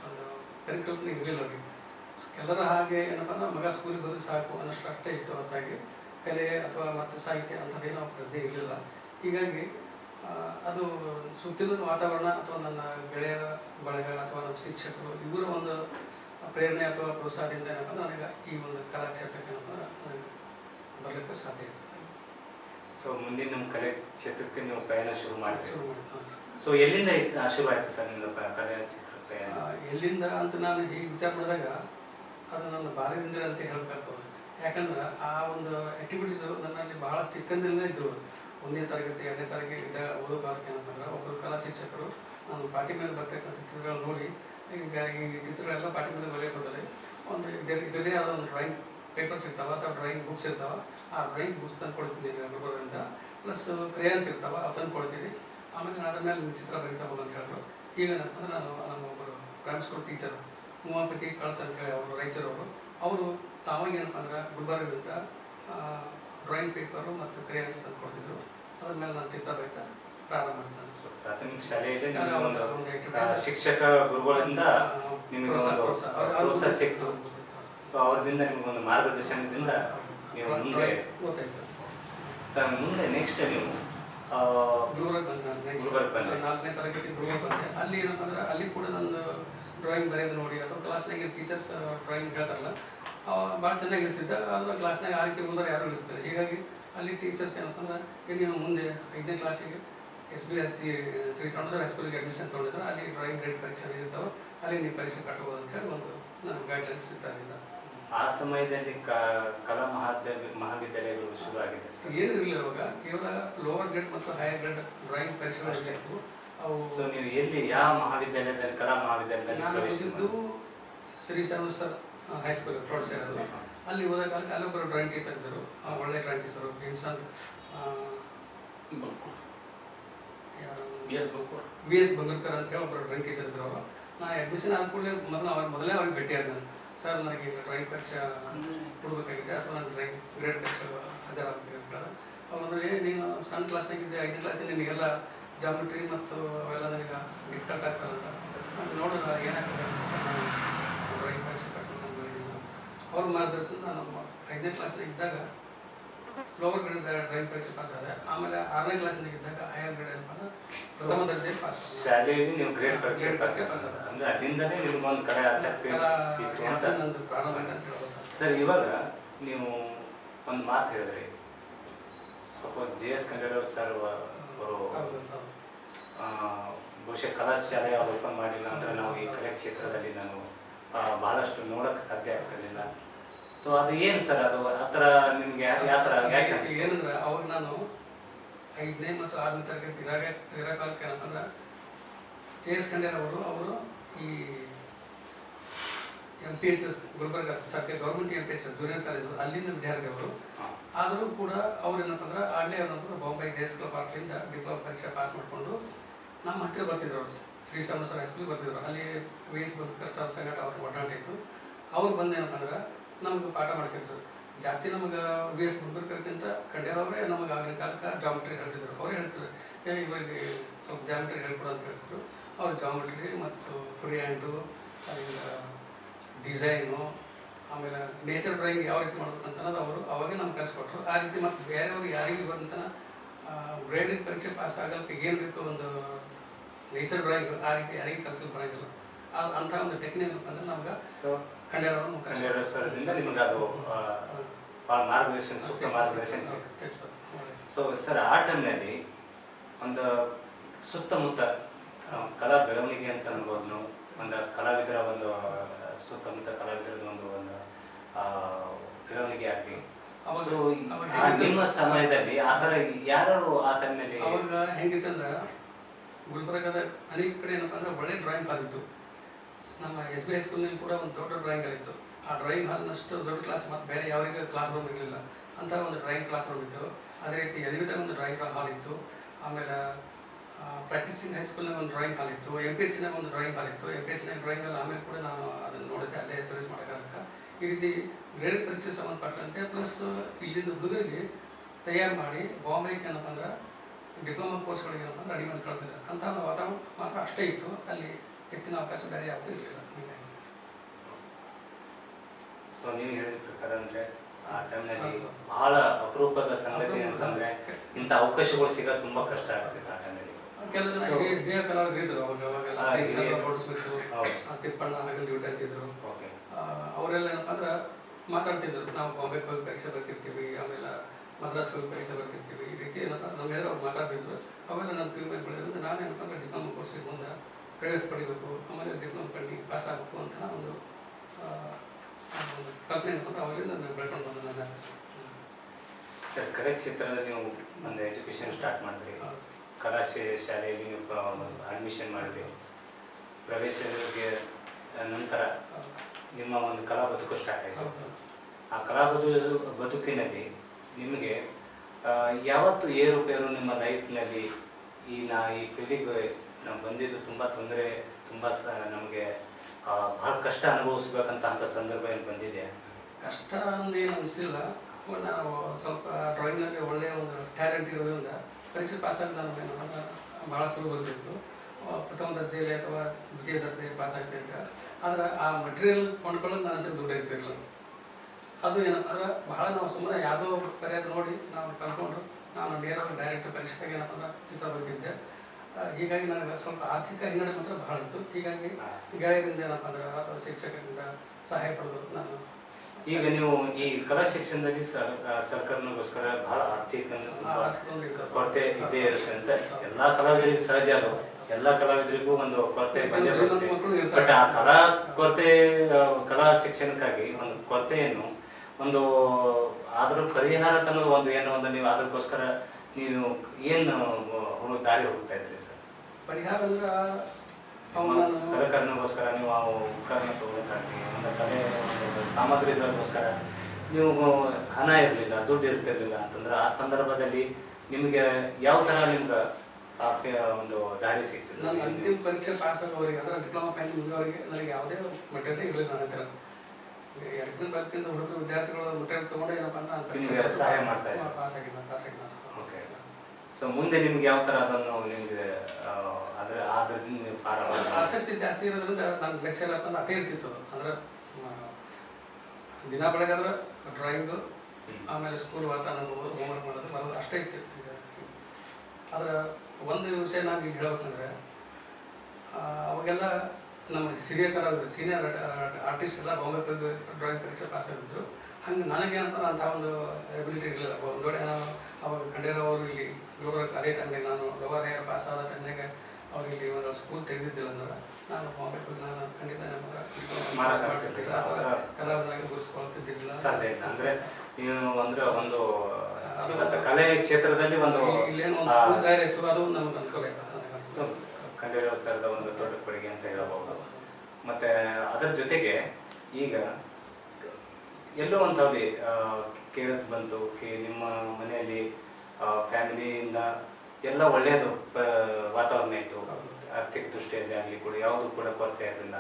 Speaker 2: ಒಂದು ಪರಿಕಲ್ಪನೆ ಇರಲಿಲ್ಲ ಅವರಿಗೆ. ಎಲ್ಲರ ಹಾಗೆ ಏನಪ್ಪ ಅಂದ್ರೆ ಮಗ ಸ್ಕೂಲಿಗೆ ಹೋದ್ರೆ ಸಾಕು ಅನ್ನಷ್ಟು ಅಷ್ಟೇ ಇತ್ತು ಹೊತ್ತಾಗಿ ಕಲೆ ಅಥವಾ ಮತ್ತೆ ಸಾಹಿತ್ಯ ಅಂಥದ್ದೇನೋ ಪ್ರಜ್ಞೆ ಇರಲಿಲ್ಲ. ಹೀಗಾಗಿ ಅದು ಸುತ್ತಿನ ವಾತಾವರಣ ಅಥವಾ ನನ್ನ ಗೆಳೆಯರ ಬಳಗ ಅಥವಾ ನಮ್ಮ ಶಿಕ್ಷಕರು ಇವರ ಒಂದು ಪ್ರೇರಣೆ ಅಥವಾ ಪ್ರೋತ್ಸಾಹದಿಂದ ಏನಪ್ಪ ಅಂದ್ರೆ ನನಗೆ ಈ ಒಂದು ಕಲಾಕ್ಷೇತ್ರಕ್ಕೆ ಏನಪ್ಪ ಅಂದ್ರೆ ನನಗೆ ಬರಲಿಕ್ಕೆ ಸಾಧ್ಯ ಆಯ್ತು.
Speaker 1: ಸೊ ಮುಂದಿನ ನಮ್ಮ ಕಲೆ ಕ್ಷೇತ್ರಕ್ಕೆ ನೀವು ಪಯಣ ಶುರು ಮಾಡಿ
Speaker 2: ಶುರು ಮಾಡಿದ್ದು.
Speaker 1: ಸೊ ಎಲ್ಲಿಂದ ಶುರುವಾಯ್ತು ಸರ್ ನಿಮ್ಮ ಕಲೆ ಚಿತ್ರ
Speaker 2: ಎಲ್ಲಿಂದ ಅಂತ ನಾನು ಹೀಗೆ ವಿಚಾರ ಮಾಡಿದಾಗ ಅದು ನನ್ನ ಬಾಲ್ಯದಿಂದ ಅಂತ ಹೇಳಬೇಕಾಗ್ತದೆ. ಯಾಕಂದ್ರೆ ಆ ಒಂದು ಆಕ್ಟಿವಿಟೀಸು ನನ್ನಲ್ಲಿ ಬಹಳ ಚಿಕ್ಕಂದಿಂದ ಇದ್ದವು ಒಂದನೇ ತರಗತಿ, ಎರಡನೇ ತರಗತಿ ಇದ್ದ ಓದೋ ಏನಂತಂದ್ರೆ ಒಬ್ಬರು ಕಲಾ ಶಿಕ್ಷಕರು ನಾನು ಪಾಟಿ ಮೇಲೆ ಬರ್ತಕ್ಕಂಥ ಚಿತ್ರಗಳನ್ನ ನೋಡಿ, ಈಗ ಈ ಚಿತ್ರಗಳೆಲ್ಲ ಪಾಟಿ ಮೇಲೆ ಬರೆಯೋಕೋದಲ್ಲಿ ಒಂದು ಇದ್ರ- ಇದರದೇ ಆದ ಒಂದು ಡ್ರಾಯಿಂಗ್ ಪೇಪರ್ಸ್ ಇರ್ತಾವ ಅಥವಾ ಡ್ರಾಯಿಂಗ್ ಬುಕ್ಸ್ ಇರ್ತಾವೆ. ಆ ಡ್ರಾಯಿಂಗ್ ಬುಕ್ಸ್ ತಂದು ಕೊಡ್ತೀನಿ ಪ್ಲಸ್ ಕ್ರೇಯನ್ಸ್ ಇರ್ತಾವ, ಅವು ತಂದು ಆಮೇಲೆ ಅದ್ರ ಮೇಲೆ ಚಿತ್ರ ಬರೀತಾ ಹೋಗಿ ಅಂತ ಹೇಳಿದ್ರು. ಈಗ ಅಂದ್ರೆ ನಾನು ನಮ್ಮ ಒಬ್ಬರು primary school teacher Umapati Kalasa ಅಂತೇಳಿ ಅವರು ರಾಯಚೂರವರು ಅವರು ತಾವಾಗ ಏನಪ್ಪ ಅಂದ್ರೆ ಗುಲ್ಬರ್ಗದಿಂದ ಡ್ರಾಯಿಂಗ್ ಪೇಪರು ಮತ್ತು ಕ್ರೇಯನ್ಸ್ ತಂದು ಕೊಡ್ತಿದ್ರು. ಅದ್ರ ಮೇಲೆ ನಾನು ಚಿತ್ರ ಬರೀತಾ ಪ್ರಾರಂಭ ಮಾಡಿದೆ.
Speaker 1: ಪ್ರಾಥಮಿಕ ಶಾಲೆಯಲ್ಲಿ ಶಿಕ್ಷಕ ಗುರುಗಳಿಂದ ನಿಮಗೆ ಪ್ರೋತ್ಸಾಹ ಸಿಕ್ತು. ಸೊ ಅವರಿಂದ ನಿಮಗೊಂದು ಮಾರ್ಗದರ್ಶನದಿಂದ ನೀವು ಮುಂದೆ ಸರ್ ಮುಂದೆ ನೆಕ್ಸ್ಟ್ ನೀವು
Speaker 2: ಗುಲ್ಬರ್ಗ ಬಂದೆ ನಾನು. ನಾಲ್ಕನೇ ತರಗತಿ ಗುಲ್ಬರ್ಗ ಬಂದೆ. ಅಲ್ಲಿ ಏನಪ್ಪ ಅಂದ್ರೆ ಅಲ್ಲಿ ಕೂಡ ನಂದು ಡ್ರಾಯಿಂಗ್ ಬರೆಯೋದು ನೋಡಿ ಅಥವಾ ಕ್ಲಾಸ್ನಾಗ ಟೀಚರ್ಸ್ ಡ್ರಾಯಿಂಗ್ ಹೇಳ್ತಾರಲ್ಲ ಭಾಳ ಚೆನ್ನಾಗಿ ಇಳಿಸ್ತಿದ್ದ ಆದ್ರೆ ಕ್ಲಾಸ್ನಾಗ ಆಯ್ಕೆ ಹೋದ್ರೆ ಯಾರು ಇಳಿಸ್ತಾರೆ ಹೀಗಾಗಿ ಅಲ್ಲಿ ಟೀಚರ್ಸ್ ಏನಪ್ಪ ಅಂದ್ರೆ ನೀವು ಮುಂದೆ ಐದನೇ ಕ್ಲಾಸಿಗೆ S B S C Shri ಸಣ್ಣ ಹೈಸ್ಕೂಲಿಗೆ ಅಡ್ಮಿಷನ್ ತೊಗೊಂಡಿದ್ರೆ ಅಲ್ಲಿ ಡ್ರಾಯಿಂಗ್ ಗ್ರೇಡ್ ಪರೀಕ್ಷೆ ಇರ್ತಾವೆ. ಅಲ್ಲಿ ನೀವು ಪರೀಕ್ಷೆ ಕಟ್ಟಬೋದು ಅಂತ ಹೇಳಿ ಒಂದು ನನಗೆ ಗೈಡ್ಲೈನ್ಸ್ ಸಿಗ್ತಾರಿಂದ
Speaker 1: ಆ ಸಮಯದಲ್ಲಿ ಕ- ಕಲಾ ಮಹಾವಿದ್ಯಾಲಯ ಮಹಾವಿದ್ಯಾಲಯಗಳು ಶುರು ಆಗಿದೆ ಸರ್.
Speaker 2: ಏನು ಇರಲಿಲ್ಲ ಅವಾಗ ಕೇವಲ ಲೋವರ್ ಗ್ರೇಡ್ ಮತ್ತು ಹೈಯರ್ ಗ್ರೇಡ್ ಡ್ರಾಯಿಂಗ್ ಪರಿಸರ ಅಷ್ಟೇ. ಇತ್ತು ಅವು
Speaker 1: ಸೊ ನೀವು ಎಲ್ಲಿ ಯಾವ ಮಹಾವಿದ್ಯಾಲಯದಲ್ಲಿ ಕಲಾ ಮಹಾವಿದ್ಯಾಲಯದಲ್ಲಿ
Speaker 2: ನಾನು ಬಂದಿದ್ದು Shri sir high school road side ಅದು ಅಲ್ಲಿ. ಹೋದ ಕಾಲಕ್ಕೆ ಅಲ್ಲೊಬ್ಬರು ಡ್ರಾಯಿಂಗ್ ಟೀಚರ್ ಇದ್ದರು. ಆ, ಒಳ್ಳೆ drawing teacher Bhimsen
Speaker 3: B S Bankur.
Speaker 2: B S Bangurkar ಅಂತ ಹೇಳಿ ಒಬ್ಬರು ಡ್ರಾಯಿಂಗ್ ಟೀಚರ್ ಇದ್ದರು ಅವರು. ನಾನು ಅಡ್ಮಿಷನ್ ಆದ ಕೂಡಲೇ ಮೊದಲು ಅವ್ರ ಮೊದಲೇ ಅವ್ರಿಗೆ ಭೇಟಿ ಆದ ಸರ್, ನನಗೆ ಡ್ರಾಯಿಂಗ್ ಪರೀಕ್ಷೆ ಕೊಡಬೇಕಾಗಿದೆ ಅಥವಾ ನಾನು ಡ್ರಾಯಿಂಗ್ ಗ್ರೇಡ್ ಪರೀಕ್ಷೆ ಹಾಜರಾಗಬೇಕಂತ ಅವ್ರಂದ್ರೆ ಏ, ನೀನು ಸಣ್ಣ ಕ್ಲಾಸ್ನಾಗಿದ್ದೆ ಐದನೇ ಕ್ಲಾಸಲ್ಲಿ ನಿನಗೆಲ್ಲ ಜಾಮಿಟ್ರಿ ಮತ್ತು ಅವೆಲ್ಲ ನನಗೆ ಡಿಫಿಕಲ್ಟ್ ಆಗ್ತಾರಂತ ನಾನು ನೋಡೋಣ, ಏನಾಗ್ತದೆ ಡ್ರಾಯಿಂಗ್ ಪರೀಕ್ಷೆ ಬರೀತೀನಿ. ಅವ್ರ ಮಾರ್ಗದರ್ಶನ ನಾನು ಐದನೇ ಕ್ಲಾಸ್ನಾಗ ಇದ್ದಾಗ ಲೋವರ್ ಗ್ರೇಡ್ ಡ್ರಾಯಿಂಗ್ ಪರೀಕ್ಷೆ ಪಾಸ್ ಆದೆ ಆಮೇಲೆ ಆರನೇ ಕ್ಲಾಸ್ನಾಗ ಇದ್ದಾಗ ಹೈಯರ್ ಗ್ರೇಡ್ ಏನಪ್ಪ ಪ್ರಥಮ ದರ್ಜೆ ಪಾಸ್
Speaker 1: ಶಾಲೆಯಲ್ಲಿ ನೀವು ಗ್ರೇಡ್ ಪರೀಕ್ಷೆ ಪಾಸ್
Speaker 2: ಆದ.
Speaker 1: ಅಂದ್ರೆ ಅಲ್ಲಿಂದನೇ ನಿಮ್ಗೊಂದು ಕಡೆ ಆಸಕ್ತಿ ಇತ್ತು ಅಂತ.
Speaker 2: ನಂದು ಪ್ರಾರಂಭ ಅಂತ
Speaker 1: ಸರ್ ಇವಾಗ ನೀವು ಒಂದು ಮಾತು ಹೇಳಿದ್ರಿ. Suppose J S Kanderao sir ಅವರು ಬಹುಶಃ ಕಲಾ ಶಾಲೆ ಅವ್ರು ಓಪನ್ ಮಾಡಿಲ್ಲ ಅಂದ್ರೆ ನಾವು ಈ ಕಲೆ ಕ್ಷೇತ್ರದಲ್ಲಿ ನಾನು ಬಹಳಷ್ಟು ನೋಡಕ್ ಸಾಧ್ಯ ಆಗ್ತಿರ್ಲಿಲ್ಲ. ಸೊ ಅದು ಏನು ಸರ್? ಅದು ಆ ಥರ ನಿಮ್ಗೆ ಯಾವ ಥರ ಯಾಕೆ?
Speaker 2: ಏನಂದ್ರೆ ಅವಾಗ ನಾನು ಐದನೇ ಮತ್ತು ಆರನೇ ತರಗತಿ ಇರಾಗ ಇರೋ ಕಾಲಕ್ಕೆ ಏನಪ್ಪ ಅಂದ್ರೆ ಎಸ್ ಅವರು ಅವರು ಈ M P H S Gulbarga ಸರ್ಕಾರಿ government M P H S junior college ಅಲ್ಲಿಂದ ವಿದ್ಯಾರ್ಥಿ ಅವರು.
Speaker 1: ಹಾ.
Speaker 2: ಆದರೂ ಕೂಡ ಅವ್ರು ಏನಂತಂದ್ರೆ ಅಂದ್ರೆ ಆಗಲೇ ಏನಪ್ಪ ಬಾಂಬೈ ದೇಸ್ಕಲ್ ಪಾರ್ಕ್ಲಿಂದ ಡಿಪ್ಲೊಮಾ ಪರೀಕ್ಷೆ ಪಾಸ್ ಮಾಡಿಕೊಂಡು ನಮ್ಮ ಹತ್ತಿರ ಬರ್ತಿದ್ರು ಅವರು. ಶ್ರೀ ಸಮಸ್ವರ ಹೈಸ್ಕೂಲ್ ಬರ್ತಿದ್ರು. ಅಲ್ಲಿ ವಿ ಎಸ್ ಗುಲ್ಕರ್ ಸರ್ ಸಂಘಟ ಅವ್ರ ಒಡನಾಟ ಇತ್ತು. ಅವ್ರು ಬಂದು ಏನಪ್ಪ ಅಂದ್ರೆ ನಮ್ಗೆ ಪಾಠ ಮಾಡ್ತಿದ್ರು. ಜಾಸ್ತಿ ನಮಗೆ ವಿ ಎಸ್ ಗುಲ್ಬರ್ಗಕ್ಕಿಂತ ಕಂಡ್ಯಾರವ್ರೆ ನಮಗೆ ಆಗಿನ ಕಾಲಕ್ಕೆ ಜಾಮಿಟ್ರಿ ಹೇಳ್ತಿದ್ರು. ಅವ್ರು ಹೇಳ್ತಿದ್ರು, ಏ, ಇವರಿಗೆ ಸ್ವಲ್ಪ ಜಾಮಿಟ್ರಿ ಹೇಳ್ಕೊಡು ಅಂತ ಹೇಳ್ತಿದ್ರು. ಅವ್ರು ಜಾಮಿಟ್ರಿ ಮತ್ತು ಫ್ರೀ ಹ್ಯಾಂಡು ಅದರಿಂದ ಡಿಸೈನು ಆಮೇಲೆ ನೇಚರ್ ಡ್ರಾಯಿಂಗ್ ಯಾವ ರೀತಿ ಮಾಡ್ಬೇಕು ಅಂತ ಅವರು ಅವಾಗೇ ನಮ್ಗೆ ಕಲಿಸ್ಕೊಟ್ರು. ಆ ರೀತಿ ಮತ್ತು ಬೇರೆಯವ್ರು ಯಾರಿಗೆ ಬಂತ ಗ್ರೇಡ್ ಪರೀಕ್ಷೆ ಪಾಸ್ ಆಗಲಿಕ್ಕೆ ಏನು ಬೇಕು ಒಂದು ನೇಚರ್ ಡ್ರಾಯಿಂಗ್ ಆ ರೀತಿ ಯಾರಿಗೆ ಕಲಿಸಲು ಬರೋಂಗಿಲ್ಲ. ಅಂಥ ಒಂದು ಟೆಕ್ನಿಕ್ ಅಂದ್ರೆ ನಮ್ಗೆ
Speaker 1: ಕಂಡೇರವ್ ಸರ್ದಿಂದ ನಿಮ್ಗೆ ಅದು ಭಾಳ ಮಾರ್ಗದರ್ಶನ ಸೂಕ್ತ ಮಾರ್ಗದರ್ಶನ ಸೊ ಸರ್ ಆ ಟೈಮ್ನಲ್ಲಿ ಒಂದು ಸುತ್ತಮುತ್ತ ಕಲಾ ಬೆಳವಣಿಗೆ ಅಂತ ಅನ್ಬೋದು ನಾವು ಒಂದು ಕಲಾವಿದರ ಒಂದು ಸುತ್ತಮುತ್ತ ಕಲಾವಿದರ ಒಂದು ಒಂದು ಬೆಳವಣಿಗೆ ಆಗಲಿ? ನಿಮ್ಮ ಸಮಯದಲ್ಲಿ ಆ ಥರ ಯಾರು ಆ ಟೈಮ್ನಲ್ಲಿ
Speaker 2: ಅವಾಗ ಹೆಂಗಿತ್ತಂದ್ರೆ ಗುಲ್ಬರ್ಗದ ಅನೇಕ ಕಡೆ ಏನಪ್ಪ ಅಂದ್ರೆ ಒಳ್ಳೆ ಡ್ರಾಯಿಂಗ್ ಇತ್ತು ನಮ್ಮ ಎಸ್ ಬಿ ಐ ಸ್ಕೂಲ್ನಲ್ಲಿ ಕೂಡ ಒಂದು ದೊಡ್ಡ ಡ್ರಾಯಿಂಗ್ ಇತ್ತು ಆ ಡ್ರಾಯಿಂಗ್ ಹಾಲ್ನಷ್ಟು ದೊಡ್ಡ ಕ್ಲಾಸ್ ಮತ್ತು ಬೇರೆ ಯಾವರಿಗೂ ಕ್ಲಾಸ್ ರೂಮ್ ಇರಲಿಲ್ಲ. ಅಂತ ಒಂದು ಡ್ರಾಯಿಂಗ್ ಕ್ಲಾಸ್ ರೂಮ್ ಇತ್ತು. ಅದೇ ರೀತಿ ಎಲ್ವಿದಾಗ ಒಂದು ಡ್ರಾಯಿಂಗ್ ಹಾಲ್ ಇತ್ತು. ಆಮೇಲೆ ಪ್ರಾಕ್ಟೀಸಿಂಗ್ ಹೈಸ್ಕೂಲ್ನಾಗ ಒಂದು ಡ್ರಾಯಿಂಗ್ ಹಾಲ್ ಇತ್ತು. ಎಂ ಪಿ ಎಸ್ ಒಂದು ಡ್ರಾಯಿಂಗ್ ಹಾಲ್ ಇತ್ತು. ಎಂ ಪಿ ಎಸ್ ಸಿನಾಗ ಡ್ರಾಯಿಂಗ್ ಆಮೇಲೆ ಕೂಡ ನಾನು ಅದನ್ನು ನೋಡಿದ್ದೆ ಅಲ್ಲೇ ಸರ್ವಿಸ್ ಮಾಡೋಕ್ಕಾಗ ಈ ರೀತಿ ಗ್ರೇಡ್ ಪರೀಕ್ಷೆ ಸಂಬಂಧಪಟ್ಟಂತೆ ಪ್ಲಸ್ ಇಲ್ಲಿಂದ ಹುಡುಗರಿಗೆ ತಯಾರು ಮಾಡಿ ಬಾಂಬೆಗೆ ಏನಪ್ಪ ಅಂದ್ರೆ ಡಿಪ್ಲೊಮಾ ಕೋರ್ಸ್ಗಳಿಗೆ ಏನಪ್ಪ ಅಂದ್ರೆ ರೆಡಿ ಮಾಡಿ ಕಳಿಸಿದ್ದಾರೆ. ಅಂತ ಒಂದು ವಾತಾವರಣ ಮಾತ್ರ ಅಷ್ಟೇ ಇತ್ತು. ಅಲ್ಲಿ ಹೆಚ್ಚಿನ ಅವಕಾಶ ಬೇರೆ ಯಾವುದೂ ಇರಲಿಲ್ಲ
Speaker 1: ಸೊ ನೀವು ಹೇಳಿದ ಪ್ರಕಾರ ಅಂದ್ರೆ ಆ ಟೈಮ್ನಲ್ಲಿ. ಬಹಳ ಅಪರೂಪದ ಸಂಗತಿ. ಅಂತಂದ್ರೆ ಇಂಥ ಅವಕಾಶಗಳು ಸಿಗೋದು ತುಂಬಾ ಕಷ್ಟ ಆಗ್ತಿತ್ತು ಆ ಟೈಮ್ನಲ್ಲಿ
Speaker 2: ಕೆಲವು ಜನ
Speaker 1: So-
Speaker 2: ಹಿರಿಯ ಕಲಾವಿದರು ಇದ್ರು ಅವಾಗ ಅವಾಗೆಲ್ಲ
Speaker 1: ಹೌದು.
Speaker 2: ತಿಪ್ಪಣ್ಣ ಹಗಲ್ ಡ್ಯೂಟಿ ಅಂತಿದ್ರು
Speaker 1: ಓಕೆ.
Speaker 2: ಅವರೆಲ್ಲ ಏನಪ್ಪ ಅಂದ್ರೆ ಮಾತಾಡ್ತಿದ್ರು. ನಾವು ಬಾಂಬೆ ಹೋಗಿ ಪರೀಕ್ಷೆ ಬರ್ತಿರ್ತೀವಿ ಆಮೇಲೆ ಮದ್ರಾಸ್ ಹೋಗಿ ಪರೀಕ್ಷೆ ಬರ್ತಿರ್ತೀವಿ. ಈ ರೀತಿ ಏನಪ್ಪ ನಮ್ಗೆ ಅವ್ರು ಮಾತಾಡ್ತಿದ್ರು. ಅವೆಲ್ಲ ನಮ್ಮ ಯು ಮೇಲೆ ಬೆಳೆದ್ರಿಂದ ನಾನು ಏನಪ್ಪ ಅಂದ್ರೆ ಡಿಪ್ಲೊಮಾ ಕೋರ್ಸಿಗೆ ಮುಂದೆ ಪ್ರವೇಶ ಪಡಿಬೇಕು ಆಮೇಲೆ ಡಿಪ್ಲೊಮಾ ಪಡಿ ಪಾಸ್ ಆಗಬೇಕು ಅಂತ ಒಂದು ಕಲ್ಪನೆ ಅಂತ ಅವರಿಂದ ನಾನು ಬೆಳ್ಕೊಂಡು ಬಂದ ನನ್ನ
Speaker 1: ಸರ್ ಕಲೆ ಕ್ಷೇತ್ರದಲ್ಲಿ ನೀವು ಒಂದು ಎಜುಕೇಶನ್ ಸ್ಟಾರ್ಟ್ ಮಾಡಿದ್ರಿ. ಕಲಾ ಶಾಲೆಯಲ್ಲಿ ನೀವು ಅಡ್ಮಿಷನ್ ಮಾಡಿದ್ರಿ. ಪ್ರವೇಶಕ್ಕೆ ನಂತರ ನಿಮ್ಮ ಒಂದು ಕಲಾ ಬದುಕು ಸ್ಟಾರ್ಟ್ ಆಯಿತು. ಆ ಕಲಾ ಬದು ಬದುಕಿನಲ್ಲಿ ನಿಮಗೆ ಯಾವತ್ತು ಏರುಪೇರು ನಿಮ್ಮ ಲೈಫ್ನಲ್ಲಿ ಈ ನಾ ಈ ಫೀಲ್ಡಿಗೆ ನಾವು ಬಂದಿದ್ದು ತುಂಬ ತೊಂದರೆ, ತುಂಬ ಸ, ನಮಗೆ ಬಹಳ ಕಷ್ಟ ಅನುಭವಿಸ್ಬೇಕಂತ ಸಂದರ್ಭ ಏನು ಬಂದಿದೆ
Speaker 2: ಕಷ್ಟ ಅಂದೇನು ಅನಿಸಿಲ್ಲ. ನಾವು ಸ್ವಲ್ಪ ಡ್ರಾಯಿಂಗ್ನಲ್ಲಿ ಒಳ್ಳೆಯ ಒಂದು ಟ್ಯಾಲೆಂಟ್ ಇರೋದ್ರಿಂದ ಪರೀಕ್ಷೆ ಪಾಸ್ ಆಗಿ ನಾನು ಏನು ಅಂದ್ರೆ ಭಾಳ ಸುಲಭ ಪ್ರಥಮ ದರ್ಜೆಯಲ್ಲಿ ಅಥವಾ ದ್ವಿತೀಯ ದರ್ಜೆಯಲ್ಲಿ ಪಾಸ್ ಆಗ್ತಿದ್ದೆ ಆದರೆ ಆ ಮಟೀರಿಯಲ್ ಕೊಂಡ್ಕೊಳ್ಳೋದು ನಾನು ಅಂತ ದುಡ್ಡು ಇರ್ತಿರಲಿಲ್ಲ. ಅದು ಏನಪ್ಪ ಬಹಳ ನಾವು ಸುಮ್ಮನೆ ಯಾವುದೋ ಪರ್ಯಾಯ ನೋಡಿ ನಾವು ಕಲ್ಕೊಂಡು ನಾನು ನೇರವಾಗಿ ಡೈರೆಕ್ಟ್ ಪರೀಕ್ಷೆಗೆ ಏನಪ್ಪ ಅಂದ್ರೆ ಚಿತ್ರ ಬರ್ತಿದ್ದೆ ಹೀಗಾಗಿ ನನಗೆ ಸ್ವಲ್ಪ ಆರ್ಥಿಕ ಹಿನ್ನಡೆ ಮಾತ್ರ ಬಹಳ ಇತ್ತು. ಹೀಗಾಗಿ ಗೆಳೆಯರಿಂದ ಏನಪ್ಪ ಅಂದ್ರೆ ಅಥವಾ ಶಿಕ್ಷಕರಿಂದ ಸಹಾಯ ಪಡೆದು ನಾನು
Speaker 1: ಈಗ ನೀವು ಈ ಕಲಾ ಶಿಕ್ಷಣದಲ್ಲಿ ಸರ್ಕಾರನಿಗೋಸ್ಕರ ಬಹಳ ಆರ್ಥಿಕ. ಕೊರತೆ ಇದೇ ಇರುತ್ತೆ ಅಂತ ಎಲ್ಲಾ ಕಲಾವಿದರಿಗೂ ಸಹಜ ಅದು. ಎಲ್ಲಾ ಕಲಾವಿದರಿಗೂ ಒಂದು ಕೊರತೆ ಬಂದೇ ಬರುತ್ತೆ. ಬಟ್ ಆ ಕಲಾ ಕೊರತೆ ಕಲಾ ಶಿಕ್ಷಣಕ್ಕಾಗಿ ಒಂದು ಕೊರತೆಯನ್ನು ಒಂದು ಅದ್ರ ಪರಿಹಾರ ಅನ್ನೋದು ಒಂದು ಏನೋ ಒಂದು ನೀವು ಅದಕ್ಕೋಸ್ಕರ ನೀವು ಏನು ದಾರಿ ಹೋಗ್ತಾ ಇದ್ರಿ
Speaker 2: ಪರಿಹಾರ ಅಂದ್ರೆ ನಾನು
Speaker 1: ಸಲಕರಣೆಗೋಸ್ಕರ ನೀವು ಆ ಉಪಕರಣ ತಗೋಬೇಕಾಗ್ಲಿ ಒಂದು ಕಲೆ ಸಾಮಗ್ರಿ ಇದರಗೋಸ್ಕರ ನೀವು ಹಣ ಇರಲಿಲ್ಲ ದುಡ್ಡು ಇರ್ತಿರ್ಲಿಲ್ಲ ಅಂತಂದ್ರೆ ಆ ಸಂದರ್ಭದಲ್ಲಿ ನಿಮಗೆ ಯಾವ ತರ ನಿಮ್ಗೆ ಒಂದು ದಾರಿ ಸಿಗ್ತದೆ
Speaker 2: ನನ್ನ ಅಂತಿಮ ಪರೀಕ್ಷೆ ಪಾಸ್ ಆಗೋರಿಗೆ ಅಂದ್ರೆ ಡಿಪ್ಲೊಮಾ ಫೈನಲ್ ಮುಗಿದವರಿಗೆ ನನಗೆ ಯಾವುದೇ ಮಟ್ಟದಲ್ಲಿ ಇರಲಿಲ್ಲ ನನ್ನ ಹತ್ರ ಎರಡನೇ ಬರ್ತಿಂದ ಹುಡುಗರು ವಿದ್ಯಾರ್ಥಿಗಳು ಮುಟ್ಟೆ ತಗೊಂಡು ಏನಪ್ಪ ಅಂದ್ರೆ ನಾನು
Speaker 1: ಸಹಾಯ
Speaker 2: ಪಾಸ್-
Speaker 1: ಮಾಡ್ತಾ ಇದ್ದಾರೆ.
Speaker 2: ಪಾಸ್ ಆಗಿದ್ದ ಪಾಸ್ ಆಗಿದ್ದ
Speaker 1: Okay. ಸೊ ಮುಂದೆ ನಿಮ್ಗೆ ಯಾವ ತರ ಅದನ್ನು ನಿಮ್ಗೆ ಅದ್ರ
Speaker 2: ಆಸಕ್ತಿ ಜಾಸ್ತಿ ಇರೋದ್ರಿಂದ ನನ್ನ ಲೆಕ್ಚರ್ ಅಂತ ಅದೇ ಇರ್ತಿತ್ತು. ಅದು. ಅಂದ್ರೆ ದಿನ ಬೆಳಗಾದ್ರೆ ಡ್ರಾಯಿಂಗು ಆಮೇಲೆ ಸ್ಕೂಲ್ ವಾತಾವರಣ ಹೋಮ್ವರ್ಕ್ ಮಾಡೋದು, ಬರೋದು ಅಷ್ಟೇ ಇತ್ತು. ಆದ್ರೆ ಒಂದು ವಿಷಯ ನಾನು ಈಗ ಹೇಳ್ಬೇಕಂದ್ರೆ ಅವಾಗೆಲ್ಲ ನಮ್ಮ ಸೀನಿಯರ್ ಸೀನಿಯರ್ ಆರ್ಟಿಸ್ಟ್ ಎಲ್ಲ ಬಾಂಬೆ ಡ್ರಾಯಿಂಗ್ ಪರೀಕ್ಷೆ ಪಾಸ್ ಆಗಿದ್ರು. ಹಂಗೆ ನನಗೇನಂತ ಅಂಥ ಒಂದು ಎಬಿಲಿಟಿ ಇರಲಿಲ್ಲ. ಒಂದು ನಾನು ಅವಾಗ ಖಂಡೇರವರು ಅವರು ಇಲ್ಲಿ ಗುರುಗಳ ತಂದೆ ನಾನು ಲೋವರ್ ಹೈಯರ್ ಪಾಸ್ ಆದ ಟೈಮ್ನಾಗ ಅವ್ರು ಇಲ್ಲಿ ಒಂದು ಸ್ಕೂಲ್ ತೆಗೆದಿದ್ದಿಲ್ಲ ಅಂದ್ರೆ ನಾನು ಬಾಂಬೆ ಹೋಗಿ ನಾನು ಖಂಡಿತ ಅಥವಾ ಕಲಾವಿದರಾಗಿ ಗುರುಸ್ಕೊಳ್ತಿದ್ದಿಲ್ಲ
Speaker 1: ಸಾಧ್ಯ ಇಲ್ಲ. ಅಂದ್ರೆ ನೀವು ಅಂದ್ರೆ ಒಂದು ಕಲೆ ಕ್ಷೇತ್ರದಲ್ಲಿ ಒಂದು
Speaker 2: ಇಲ್ಲೇನು ಸ್ಕೂಲ್ ತಯಾರಿಸುವ ಅದು ನಮ್ಗೆ ಅನುಕೂಲ ಆಯ್ತು.
Speaker 1: ಖಂಡೇರಾವ್ ಸರ್ದ ಒಂದು ದೊಡ್ಡ ಕೊಡುಗೆ ಅಂತ ಹೇಳಬಹುದು ಮತ್ತೆ ಅದರ ಜೊತೆಗೆ ಈಗ ಎಲ್ಲೋ ಒಂದು ಕೇಳಕ್ ಬಂತು ಕೇ ನಿಮ್ಮ ಮನೆಯಲ್ಲಿ ಫ್ಯಾಮಿಲಿಯಿಂದ ಎಲ್ಲ ಒಳ್ಳೆಯದು ವಾತಾವರಣ ಇತ್ತು. ಆರ್ಥಿಕ ದೃಷ್ಟಿಯಲ್ಲಿ ಆಗಲಿ ಕೂಡ ಯಾವುದು ಕೂಡ ಕೊರತೆ ಇರಲಿಲ್ಲ.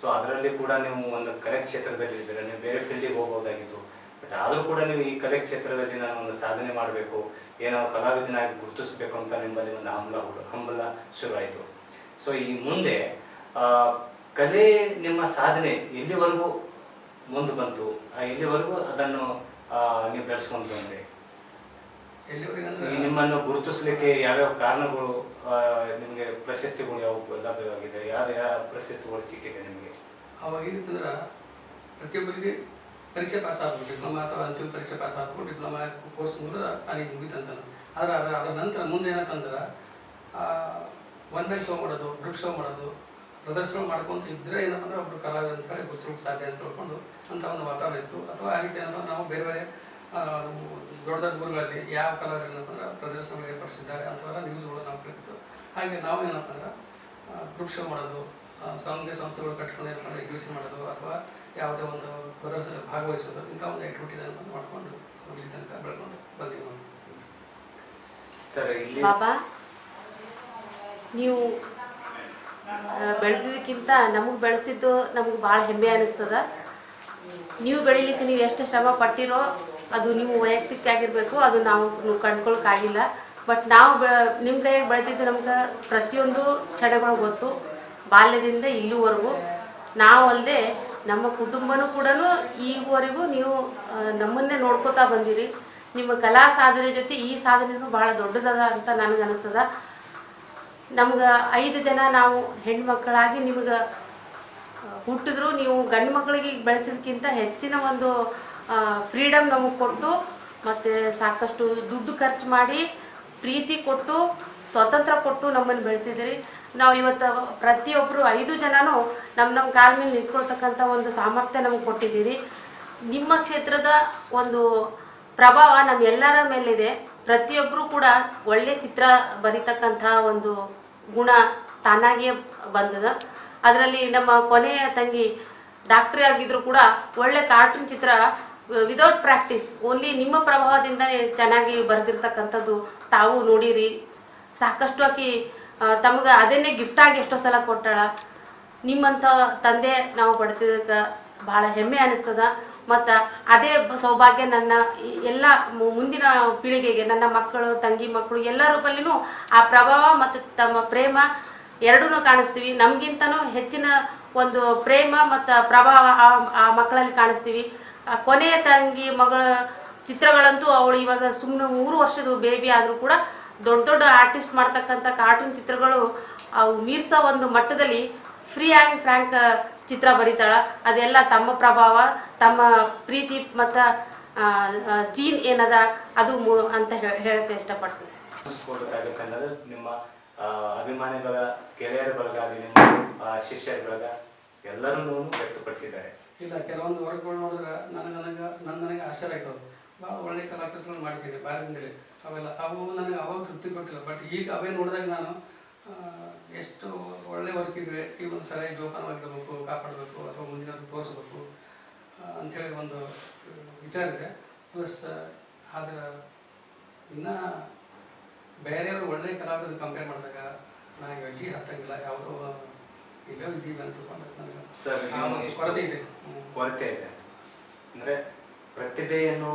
Speaker 1: ಸೊ ಅದರಲ್ಲಿ ಕೂಡ ನೀವು ಒಂದು ಕಲೆ ಕ್ಷೇತ್ರದಲ್ಲಿ ಇದ್ದೀರ? ನೀವು ಬೇರೆ ಫೀಲ್ಡಿಗೆ ಹೋಗ್ಬೋದಾಗಿತ್ತು. ಬಟ್ ಆದರೂ ಕೂಡ ನೀವು ಈ ಕಲೆ ಕ್ಷೇತ್ರದಲ್ಲಿ ನಾನು ಒಂದು ಸಾಧನೆ ಮಾಡಬೇಕು ಏನೋ ಕಲಾವಿದನಾಗಿ ಗುರುತಿಸಬೇಕು ಅಂತ ನಿಮ್ಮಲ್ಲಿ ಒಂದು ಹಂಬಲ ಹಂಬಲ ಶುರುವಾಯಿತು. ಸೊ ಈ ಮುಂದೆ ಕಲೆ ನಿಮ್ಮ ಸಾಧನೆ ಎಲ್ಲಿವರೆಗೂ ಮುಂದೆ ಬಂತು? ಆ, ಎಲ್ಲಿವರೆಗೂ ಅದನ್ನು ನೀವು ಬೆಳೆಸ್ಕೊಂಡು ಬಂದ್ರಿ. ನಿಮ್ಮನ್ನು ಗುರುತಿಸ್ಲಿಕ್ಕೆ ಯಾವ್ಯಾವ ಕಾರಣಗಳು ನಿಮಗೆ ಪ್ರಶಸ್ತಿಗಳು ಯಾವ ಲಭ್ಯವಾಗಿದೆ ಯಾವ ಯಾವ ಪ್ರಶಸ್ತಿಗಳು ಸಿಕ್ಕಿದೆ ನಿಮಗೆ?
Speaker 2: ಅವಾಗ ಏನಿತ್ತಂದ್ರೆ ಪ್ರತಿಯೊಬ್ಬರಿಗೆ ಪರೀಕ್ಷೆ ಪಾಸ್ ಆಗಬೇಕು ಡಿಪ್ಲೊಮಾ ಅಥವಾ ಅಂತಿಮ ಪರೀಕ್ಷೆ ಪಾಸ್ ಆಗ್ಬೇಕು ಡಿಪ್ಲೊಮಾ ಕೋರ್ಸ್ ಮುಗಿದ್ರೆ ಅಲ್ಲಿ ಮುಗಿತಂತ ಆದ್ರೆ ಅದರ ಅದರ ನಂತರ ಮುಂದೆ ಏನಂತಂದ್ರೆ ಒನ್ ಬೈ ಶೋ ಮಾಡೋದು ಗ್ರೂಪ್ ಶೋ ಮಾಡೋದು ಪ್ರದರ್ಶನ ಮಾಡ್ಕೊಂತ ಇದ್ರೆ ಏನಂದ್ರೆ ಒಬ್ರು ಕಲಾವಿದ ಅಂತ ಹೇಳಿ ಗುರುತಿಸೋಕೆ ಸಾಧ್ಯ ಅಂತ ತಿಳ್ಕೊಂಡು ಅಂತ ಒಂದು ವಾತಾವರಣ ಇತ್ತು. ಅಥವಾ ಆ ರೀತಿ ಏನಂದ್ರೆ ನಾವು ಬೇರೆ ಬೇರೆ ದೊಡ್ಡ ದೊಡ್ಡ ಊರುಗಳಲ್ಲಿ ಯಾವ ಕಲಾವಿದ ಏನಪ್ಪ ಅಂದ್ರೆ ಪ್ರದರ್ಶನಗಳು ಏರ್ಪಡಿಸಿದ್ದಾರೆ ಅಂಥವೆಲ್ಲ ನ್ಯೂಸ್ಗಳು ನಾವು ಕಲಿತು ಹಾಗೆ ನಾವು ಏನಪ್ಪ ಅಂದ್ರೆ ಗ್ರೂಪ್ ಶೋ ಮಾಡೋದು ಸಂಘ ಸಂಸ್ಥೆಗಳು ಕಟ್ಕೊಂಡು ಏನಪ್ಪ ಅಂದ್ರೆ ಎಕ್ಸಿಬಿಷನ್ ಮಾಡೋದು ಅಥವಾ ಯಾವುದೇ ಒಂದು ಪ್ರದರ್ಶನ ಭಾಗವಹಿಸೋದು ಇಂಥ ಒಂದು ಆಕ್ಟಿವಿಟೀಸ್ ಮಾಡಿಕೊಂಡು ಇಲ್ಲಿ ತನಕ ಬೆಳ್ಕೊಂಡು ಬಂದಿದ್ದೀವಿ.
Speaker 1: ಸರ್ ಇಲ್ಲಿ
Speaker 4: ಬಾಬಾ ನೀವು ಬೆಳೆದಿದ್ದಕ್ಕಿಂತ ನಮಗೆ ಬೆಳೆಸಿದ್ದು ನಮಗೆ ಭಾಳ ಹೆಮ್ಮೆ ಅನ್ನಿಸ್ತದ ನೀವು ಬೆಳಿಲಿಕ್ಕೆ ನೀವು ಎಷ್ಟು ಶ್ರಮ ಪಟ್ಟಿರೋ ಅದು ನಿಮ್ಮ ವೈಯಕ್ತಿಕ ಆಗಿರಬೇಕು, ಅದು ನಾವು ಕಂಡ್ಕೊಳಕ್ಕಾಗಿಲ್ಲ. ಬಟ್ ನಾವು ಬೆ ನಿಮ್ಮ ಕೈಯಾಗಿ ಬೆಳೆದಿದ್ದು ನಮ್ಗೆ ಪ್ರತಿಯೊಂದು ಕ್ಷಣಗಳು ಗೊತ್ತು. ಬಾಲ್ಯದಿಂದ ಇಲ್ಲಿವರೆಗೂ ನಾವು ಅಲ್ಲದೆ ನಮ್ಮ ಕುಟುಂಬನೂ ಕೂಡ ಈವರೆಗೂ ನೀವು ನಮ್ಮನ್ನೇ ನೋಡ್ಕೋತಾ ಬಂದಿರಿ. ನಿಮ್ಮ ಕಲಾ ಸಾಧನೆ ಜೊತೆ ಈ ಸಾಧನೆಯೂ ಭಾಳ ದೊಡ್ಡದದ ಅಂತ ನನಗೆ ಅನಿಸ್ತದ. ನಮ್ಗೆ ಐದು ಜನ ನಾವು ಹೆಣ್ಮಕ್ಕಳಾಗಿ ನಿಮ್ಗೆ ಹುಟ್ಟಿದ್ರು. ನೀವು ಗಂಡು ಮಕ್ಕಳಿಗೆ ಬೆಳೆಸೋದಕ್ಕಿಂತ ಹೆಚ್ಚಿನ ಒಂದು ಫ್ರೀಡಮ್ ನಮಗೆ ಕೊಟ್ಟು, ಮತ್ತು ಸಾಕಷ್ಟು ದುಡ್ಡು ಖರ್ಚು ಮಾಡಿ, ಪ್ರೀತಿ ಕೊಟ್ಟು ಸ್ವತಂತ್ರ ಕೊಟ್ಟು ನಮ್ಮನ್ನು ಬೆಳೆಸಿದಿರಿ. ನಾವು ಇವತ್ತು ಪ್ರತಿಯೊಬ್ಬರು ಐದು ಜನನೂ ನಮ್ಮ ನಮ್ಮ ಕಾಲ ಮೇಲೆ ನಿಂತ್ಕೊಳ್ತಕ್ಕಂಥ ಒಂದು ಸಾಮರ್ಥ್ಯ ನಮಗೆ ಕೊಟ್ಟಿದ್ದೀರಿ. ನಿಮ್ಮ ಕ್ಷೇತ್ರದ ಒಂದು ಪ್ರಭಾವ ನಮ್ಮೆಲ್ಲರ ಮೇಲಿದೆ. ಪ್ರತಿಯೊಬ್ಬರು ಕೂಡ ಒಳ್ಳೆ ಚಿತ್ರ ಬರಿತಕ್ಕಂಥ ಒಂದು ಗುಣ ತಾನಾಗಿಯೇ ಬಂದದ. ಅದರಲ್ಲಿ ನಮ್ಮ ಕೊನೆಯ ತಂಗಿ ಡಾಕ್ಟ್ರಿ ಆಗಿದ್ರು ಕೂಡ ಒಳ್ಳೆ ಕಾರ್ಟೂನ್ ಚಿತ್ರ ವಿದೌಟ್ ಪ್ರಾಕ್ಟೀಸ್ ಓನ್ಲಿ ನಿಮ್ಮ ಪ್ರಭಾವದಿಂದ ಚೆನ್ನಾಗಿ ಬರೆದಿರ್ತಕ್ಕಂಥದ್ದು ತಾವು ನೋಡಿರಿ. ಸಾಕಷ್ಟು ಆಕಿ ತಮಗೆ ಅದನ್ನೇ ಆಗಿ ಎಷ್ಟೋ ಸಲ ಕೊಟ್ಟಾಳ. ನಿಮ್ಮಂಥ ತಂದೆ ನಾವು ಪಡ್ತಿದ್ದಕ್ಕೆ ಭಾಳ ಹೆಮ್ಮೆ ಅನಿಸ್ತದ. ಮತ್ತು ಅದೇ ಸೌಭಾಗ್ಯ ನನ್ನ ಎಲ್ಲ ಮುಂದಿನ ಪೀಳಿಗೆಗೆ, ನನ್ನ ಮಕ್ಕಳು, ತಂಗಿ ಮಕ್ಕಳು ಎಲ್ಲರೂ ಆ ಪ್ರಭಾವ ಮತ್ತು ತಮ್ಮ ಪ್ರೇಮ ಎರಡನ್ನೂ ಕಾಣಿಸ್ತೀವಿ. ನಮಗಿಂತನೂ ಹೆಚ್ಚಿನ ಒಂದು ಪ್ರೇಮ ಮತ್ತು ಪ್ರಭಾವ ಆ ಆ ಮಕ್ಕಳಲ್ಲಿ ಕಾಣಿಸ್ತೀವಿ. ಕೊನೆಯ ತಂಗಿ ಮಗಳ ಚಿತ್ರಗಳಂತೂ ಅವಳು ಇವಾಗ ಸುಮ್ಮನೆ ಮೂರು ವರ್ಷದ ಬೇಬಿ ಆದರೂ ಕೂಡ ದೊಡ್ಡ ದೊಡ್ಡ ಆರ್ಟಿಸ್ಟ್ ಮಾಡ್ತಕ್ಕಂಥ ಕಾರ್ಟೂನ್ ಚಿತ್ರಗಳು ಅವು ಮೀರ್ಸೋ ಒಂದು ಮಟ್ಟದಲ್ಲಿ ಫ್ರೀ ಆ್ಯಂಡ್ ಫ್ರ್ಯಾಂಕ್ ಚಿತ್ರ ಬರೀತಾಳ. ಅದೆಲ್ಲ ತಮ್ಮ ಪ್ರಭಾವ ತಮ್ಮ ಪ್ರೀತಿ ಮತ್ತು ಜೀನ್ ಏನದ ಅದು ಮು- ಅಂತ ಹೇಳ ಹೇಳಕ್ಕೆ ಇಷ್ಟಪಡ್ತೀನಿ.
Speaker 1: ನಿಮ್ಮ ಅಭಿಮಾನಿಗಳ ಗೆಳೆಯರ ಬಳಗ ನಿಮ್ಮ ಶಿಷ್ಯರ ಬಳಗ ಎಲ್ಲರನ್ನೂ ವ್ಯಕ್ತಪಡಿಸಿದ್ದಾರೆ.
Speaker 2: ಇಲ್ಲ ಕೆಲವೊಂದು ವರ್ಕ್ಗಳು ನೋಡಿದ್ರೆ ನನಗೆ ನನಗೆ ನನ್ನ ನನಗೆ ಆಶ್ಚರ್ಯ ಆಯ್ತು ಭಾಳ ಒಳ್ಳೆ ಕಲಾಕೃತಿಗಳು ಮಾಡಿದ್ದೀನಿ ಬಾಲ್ಯದಿಂದಲೇ ಅವೆಲ್ಲ ಅವು ನನಗೆ ಅವಾಗ ತೃಪ್ತಿ ಕೊಟ್ಟಿಲ್ಲ. ಬಟ್ ಈಗ ಅವೇ ನೋಡಿದಾಗ ನಾನು ಎಷ್ಟು ಒಳ್ಳೆ ವರ್ಕ್ ಇವೆ ಇವನು ಸರಿಯಾಗಿ ಜೋಪಾನವಾಗಿಡಬೇಕು ಕಾಪಾಡಬೇಕು ಅಥವಾ ಮುಂದಿನ ತೋರಿಸ್ಬೇಕು ಅಂಥೇಳಿ ಒಂದು ವಿಚಾರ ಇದೆ. ಪ್ಲಸ್ ಆದ್ರೆ ಇನ್ನು ಬೇರೆಯವರು ಒಳ್ಳೆ ಕಲಾವಿದರು ಕಂಪೇರ್ ಮಾಡಿದಾಗ ನನಗೆ ಇಲ್ಲಿ ಹತ್ತಂಗಿಲ್ಲ ಯಾವುದೋ ಇಲ್ಲೋ ಇದ್ದೀವಿ ಅಂತ ನನಗೆ ಕೊರತೆ ಇದೆ.
Speaker 1: ಕೊರತೆ ಇದೆ? ಅಂದರೆ ಪ್ರತಿಭೆಯನ್ನು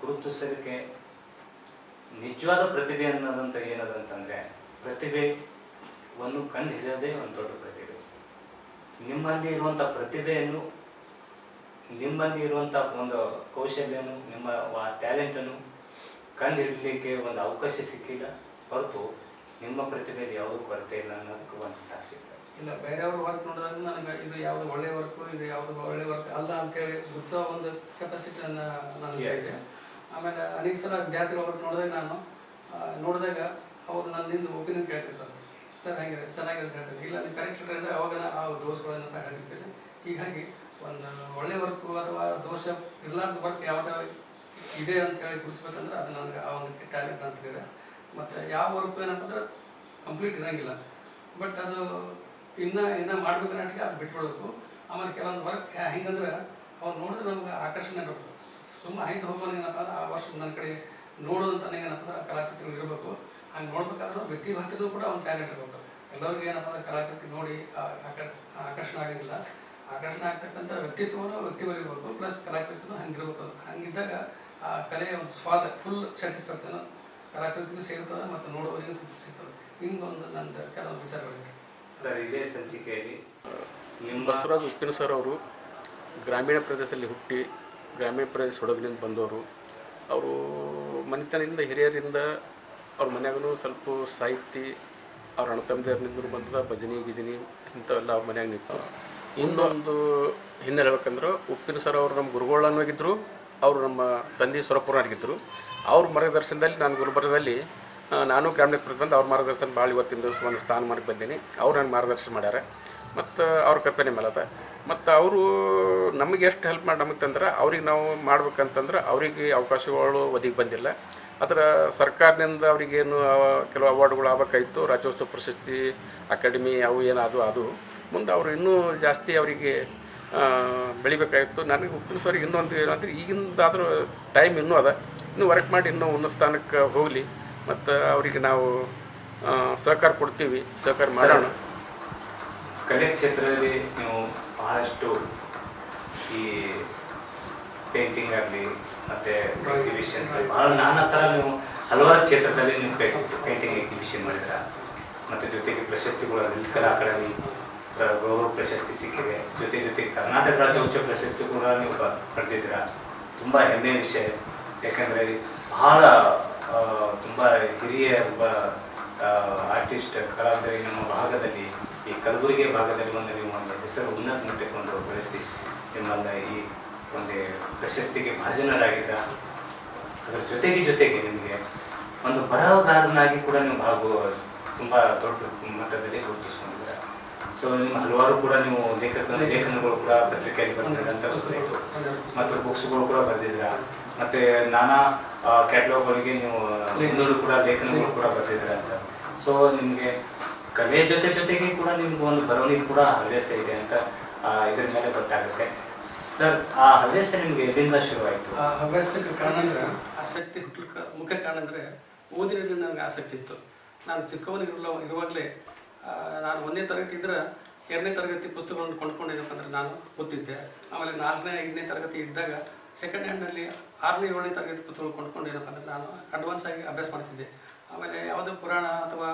Speaker 1: ಗುರುತಿಸೋದಕ್ಕೆ ನಿಜವಾದ ಪ್ರತಿಭೆ ಅನ್ನೋದಂತ ಏನದಂತಂದರೆ ಪ್ರತಿಭೆಯನ್ನು ಕಂಡು ಹಿಡಿಯೋದೇ ಒಂದು ದೊಡ್ಡ ಪ್ರತಿಭೆ. ನಿಮ್ಮಲ್ಲಿ ಇರುವಂಥ ಪ್ರತಿಭೆಯನ್ನು ನಿಮ್ಮಲ್ಲಿ ಇರುವಂಥ ಒಂದು ಕೌಶಲ್ಯನು ನಿಮ್ಮ ಟ್ಯಾಲೆಂಟನ್ನು ಕಂಡು ಹಿಡಲಿಕ್ಕೆ ಒಂದು ಅವಕಾಶ ಸಿಕ್ಕಿಲ್ಲ. ಹೊರತು ನಿಮ್ಮ ಪ್ರತಿಭೆಯಲ್ಲಿ ಯಾವುದೂ ಕೊರತೆ ಇಲ್ಲ ಅನ್ನೋದಕ್ಕೆ ಒಂದು ಸಾಕ್ಷಿ ಸರ್.
Speaker 2: ಇಲ್ಲ ಬೇರೆಯವ್ರ ವರ್ಕ್ ನೋಡಿದಾಗ ನನಗೆ ಇದು ಯಾವುದು ಒಳ್ಳೆ ವರ್ಕು ಇದು ಯಾವುದು ಒಳ್ಳೆ ವರ್ಕ್ ಅಲ್ಲ ಅಂತೇಳಿ ಉತ್ಸವ ಒಂದು ಕೆಪಾಸಿಟಿಯನ್ನು ನನ್ನ
Speaker 1: Yes.
Speaker 2: ಆಮೇಲೆ ಅನೇಕ ಸಲ ವಿದ್ಯಾರ್ಥಿಗಳ ವರ್ಕ್ ನೋಡಿದಾಗ ನಾನು ನೋಡಿದಾಗ ಅವರು ನನ್ನಿಂದ ಒಪಿನಿಯನ್ ಕೇಳ್ತಿರ್ತಾರೆ ಚೆನ್ನಾಗಿದೆ ಅಂತ ಹೇಳ್ತಾರೆ. ಇಲ್ಲ ನೀವು ಕರೆಕ್ಟ್ ಇಟ್ಟರೆ ಅವಾಗ ಆ ದೋಷಗಳನ್ನು ನಾನು ಹೇಳ್ತಿರ್ತೇನೆ ಹೀಗಾಗಿ ಒಂದು ಒಳ್ಳೆ ವರ್ಕು ಅಥವಾ ದೋಷ ಇರ್ಲಾರ್ದ ವರ್ಕ್ ಯಾವುದೇ ಇದೆ ಅಂತ ಹೇಳಿ ಗುರುಸ್ಬೇಕಂದ್ರೆ ಅದು ನನಗೆ ಆ ಒಂದು ಟ್ಯಾಲೆಂಟ್ ಅಂತ ಹೇಳಿದೆ. ಮತ್ತು ಯಾವ ವರ್ಕು ಏನಪ್ಪ ಅಂದ್ರೆ ಕಂಪ್ಲೀಟ್ ಇರೋಂಗಿಲ್ಲ. ಬಟ್ ಅದು ಇನ್ನೂ ಇನ್ನೂ ಮಾಡ್ಬೇಕು ನಾಟಿಗೆ ಅದು ಬಿಟ್ಬಿಡ್ಬೇಕು. ಆಮೇಲೆ ಕೆಲವೊಂದು ವರ್ಕ್ ಹೆಂಗಂದ್ರೆ ಅವ್ರು ನೋಡಿದ್ರೆ ನಮ್ಗೆ ಆಕರ್ಷಣೆ ಬರ್ತದೆ. ಸುಮ್ಮನೆ ಆಯ್ತು ಹೋಗೋದು ಏನಪ್ಪ ಅಂದ್ರೆ ಆ ವರ್ಷ ನನ್ನ ಕಡೆ ನೋಡೋದಂತ ಏನಪ್ಪ ಅಂದ್ರೆ ಕಲಾಕೃತಿಗಳು ಇರಬೇಕು. ಹಂಗೆ ನೋಡ್ಬೇಕಾದ್ರೆ ವ್ಯಕ್ತಿ ಭಕ್ತಿನೂ ಕೂಡ ಒಂದು ಟ್ಯಾಲೆಂಟ್ ಇರಬೇಕು. ಎಲ್ಲರಿಗೂ ಏನಪ್ಪ ಅಂದ್ರೆ ಕಲಾಕೃತಿ ನೋಡಿ ಆಕರ್ಷಣೆ ಆಗಿರಲಿಲ್ಲ ಆಕರ್ಷಣೆ ಆಗ್ತಕ್ಕಂಥ ವ್ಯಕ್ತಿತ್ವನೂ ವ್ಯಕ್ತಿವಾಗಿರ್ಬೇಕು ಪ್ಲಸ್ ಕಲಾಕೃತಿನೂ ಹಂಗಿರ್ಬೇಕು. ಹಂಗಿದ್ದಾಗ ಆ ಕಲೆಯ ಒಂದು ಸ್ವಾದ ಫುಲ್ ಸ್ಯಾಟಿಸ್ಫ್ಯಾಕ್ಷನ್ ಕಲಾಕೃತಿಗೂ ಸೇರ್ತದೆ ಮತ್ತು ನೋಡುವವರಿಗೂ ತೃಪ್ತಿ ಸಿಗ್ತದೆ ಹಿಂಗೊಂದು ನಂದು ಕೆಲವು ವಿಚಾರಗಳಿವೆ.
Speaker 1: ಸರ್ ಇದೇ ಸಂಚಿಕೆಯಲ್ಲಿ ನಿಮ್ಮ
Speaker 3: ಬಸವರಾಜ್ ಉಪ್ಪಿನ ಸರ್ ಅವರು ಗ್ರಾಮೀಣ ಪ್ರದೇಶದಲ್ಲಿ ಹುಟ್ಟಿ ಗ್ರಾಮೀಣ ಪ್ರದೇಶ ಹುಡುಗನಿಂದ ಬಂದವರು. ಅವರು ಮನೆತನದಿಂದ ಹಿರಿಯರಿಂದ ಅವ್ರ ಮನ್ಯಾಗೂ ಸ್ವಲ್ಪ ಸಾಹಿತಿ ಅವ್ರ ಅಣ್ಣ ತಮ್ಮದಿಯರ್ನಿಂದ ಬಂದದ, ಭಜನಿ, ಗಿಜನಿ ಇಂಥವೆಲ್ಲ ಅವ್ರ ಮನ್ಯಾಗ ನಿಂತು. ಇನ್ನೊಂದು ಹಿನ್ನೆಲೆ ಹೇಳ್ಬೇಕಂದ್ರೆ ಉಪ್ಪಿನ ಸರ್ ಅವರು ನಮ್ಮ ಗುರುಗಳನ್ನಾಗಿದ್ದರು ಅವರು ನಮ್ಮ ತಂದೆ ಸುರಪುರನಾಗಿದ್ದರು ಅವ್ರ ಮಾರ್ಗದರ್ಶನದಲ್ಲಿ ನಾನು ಗುಲ್ಬರ್ಗದಲ್ಲಿ ನಾನು ಗ್ರಾಮೀಣ ಪ್ರದೇಶ ಅವ್ರ ಮಾರ್ಗದರ್ಶನ ಭಾಳ ಇವತ್ತಿನ ದಿವಸ ಒಂದು ಸ್ಥಾನಮಾನಕ್ಕೆ ಬಂದೀನಿ. ಅವ್ರು ನನಗೆ ಮಾರ್ಗದರ್ಶನ ಮಾಡ್ಯಾರ. ಮತ್ತು ಅವ್ರ ಕಲ್ಪನೆ ಮೇಲೆ ಅದ. ಮತ್ತು ಅವರು ನಮಗೆ ಎಷ್ಟು ಹೆಲ್ಪ್ ಮಾಡಿ ನಮಗೆ ತಂದ್ರೆ, ಅವ್ರಿಗೆ ನಾವು ಮಾಡ್ಬೇಕಂತಂದ್ರೆ ಅವರಿಗೆ ಅವಕಾಶಗಳು ಒದಗಿ ಬಂದಿಲ್ಲ. ಅದರ ಸರ್ಕಾರದಿಂದ ಅವರಿಗೇನು ಕೆಲವು ಅವಾರ್ಡ್ಗಳು ಆಗಬೇಕಾಯಿತು. ರಾಜ್ಯೋತ್ಸವ ಪ್ರಶಸ್ತಿ ಅಕಾಡೆಮಿ ಅವು ಏನು ಅದು ಅದು. ಮುಂದೆ ಅವರು ಇನ್ನೂ ಜಾಸ್ತಿ ಅವರಿಗೆ ಬೆಳಿಬೇಕಾಗಿತ್ತು ನನಗೆ ಉಪ್ಪಿನ ಸರಿಗೆ ಇನ್ನೊಂದು ಏನಂದ್ರೆ ಈಗಿಂದಾದರೂ ಟೈಮ್ ಇನ್ನೂ ಅದ. ಇನ್ನೂ ವರ್ಕ್ ಮಾಡಿ ಇನ್ನೂ ಉನ್ನತ ಸ್ಥಾನಕ್ಕೆ ಹೋಗಲಿ. ಮತ್ತು ಅವರಿಗೆ ನಾವು ಸಹಕಾರ ಕೊಡ್ತೀವಿ. ಸಹಕಾರ ಮಾಡೋಣ.
Speaker 1: ಕಲೆ ಕ್ಷೇತ್ರದಲ್ಲಿ ನೀವು ಬಹಳಷ್ಟು ಈ ಪೇಂಟಿಂಗ್ ಆಗಲಿ ಮತ್ತೆ ಎಕ್ಸಿಬಿಷನ್ಸ್ ಬಹಳ ನಾನಾ ಥರ ನೀವು ಹಲವಾರು ಕ್ಷೇತ್ರದಲ್ಲಿ ನೀವು ಪೇಂಟಿಂಗ್ ಎಕ್ಸಿಬಿಷನ್ ಮಾಡಿದ್ರ. ಮತ್ತು ಜೊತೆಗೆ ಪ್ರಶಸ್ತಿಗಳು ಲಲಿತಕಲಾ ಅಕಾಡೆಮಿ ಗೌರವ ಪ್ರಶಸ್ತಿ ಸಿಕ್ಕಿದೆ. ಜೊತೆ ಜೊತೆಗೆ ಕರ್ನಾಟಕ ರಾಜ್ಯೋತ್ಸವ ಪ್ರಶಸ್ತಿ ಕೂಡ ನೀವು ಪಡೆದಿದ್ದೀರ. ತುಂಬ ಹೆಮ್ಮೆಯ ವಿಷಯ. ಯಾಕಂದರೆ ಬಹಳ ತುಂಬ ಹಿರಿಯ ಒಬ್ಬ ಆರ್ಟಿಸ್ಟ್ ಕಲಾವಿದರಿ ನಮ್ಮ ಭಾಗದಲ್ಲಿ ಈ ಕಲಬುರಗಿ ಭಾಗದಲ್ಲಿ ಒಂದು ನೀವು ಒಂದು ಹೆಸರು ಉನ್ನತ ಮಟ್ಟಕ್ಕೆ ಒಂದು ಬೆಳೆಸಿ ನಿಮ್ಮಲ್ಲ ಈ ಒಂದು ಪ್ರಶಸ್ತಿಗೆ ಭಾಜನರಾಗಿದ್ದ. ಅದರ ಜೊತೆಗೆ ಜೊತೆಗೆ ನಿಮಗೆ ಒಂದು ಬರಹಗಾರನಾಗಿ ಕೂಡ ನೀವು ಭಾಗ ತುಂಬ ದೊಡ್ಡ ಮಟ್ಟದಲ್ಲಿ ಗುರುತಿಸ್ಕೊಂಡಿದ್ದೀರ. ಸೊ ನಿಮ್ಮ ಹಲವಾರು ಕೂಡ ನೀವು ಲೇಖಕ, ಲೇಖನಗಳು ಕೂಡ ಪತ್ರಿಕೆಯಲ್ಲಿ ಗೊತ್ತಾಯ್ತು. ಮತ್ತು ಬುಕ್ಸ್ಗಳು ಕೂಡ ಬರೆದಿದ್ದೀರ. ಮತ್ತೆ ನಾನಾ ಕ್ಯಾಟ್ಲಾಗ್ಗಳಿಗೆ ನೀವು ಇನ್ನೂರು ಕೂಡ ಲೇಖನಗಳು ಕೂಡ ಬರೆದಿದ್ದೀರ ಅಂತ. ಸೊ ನಿಮಗೆ ಕಲೆ ಜೊತೆ ಜೊತೆಗೆ ಕೂಡ ನಿಮ್ಗೆ ಒಂದು ಬರವಣಿಗೆ ಕೂಡ ಹವ್ಯಾಸ ಇದೆ ಅಂತ ಇದ್ರ ಮೇಲೆ ಗೊತ್ತಾಗುತ್ತೆ. ಸರ್, ಆ ಹವ್ಯಾಸ ನಿಮ್ಗೆ ಎಲ್ಲಿಂದ ಶುರುವಾಯಿತು?
Speaker 2: ಆ ಹವ್ಯಾಸಕ್ಕೆ ಕಾರಣ ಅಂದ್ರೆ ಆಸಕ್ತಿ ಹುಟ್ಟಲಿಕ್ಕೆ ಮುಖ್ಯ ಕಾರಣ ಅಂದರೆ ಓದಿನಲ್ಲಿ ನನಗೆ ಆಸಕ್ತಿ ಇತ್ತು. ನಾನು ಚಿಕ್ಕವನಿಗಿರಲ್ಲ ಇರುವಾಗಲೇ ನಾನು ಒಂದನೇ ತರಗತಿ ಇದ್ರೆ ಎರಡನೇ ತರಗತಿ ಪುಸ್ತಕಗಳನ್ನು ಕೊಂಡ್ಕೊಂಡಿರ್ಬೇಕಂದ್ರೆ ನಾನು ಓದ್ತಿದ್ದೆ. ಆಮೇಲೆ ನಾಲ್ಕನೇ, ಐದನೇ ತರಗತಿ ಇದ್ದಾಗ ಸೆಕೆಂಡ್ ಹ್ಯಾಂಡ್ನಲ್ಲಿ ಆರನೇ, ಏಳನೇ ತರಗತಿ ಪುಸ್ತಕಗಳು ಕೊಂಡ್ಕೊಂಡಿರಬೇಕಂದ್ರೆ ನಾನು ಅಡ್ವಾನ್ಸ್ ಆಗಿ ಅಭ್ಯಾಸ ಮಾಡ್ತಿದ್ದೆ. ಆಮೇಲೆ ಯಾವುದೇ ಪುರಾಣ ಅಥವಾ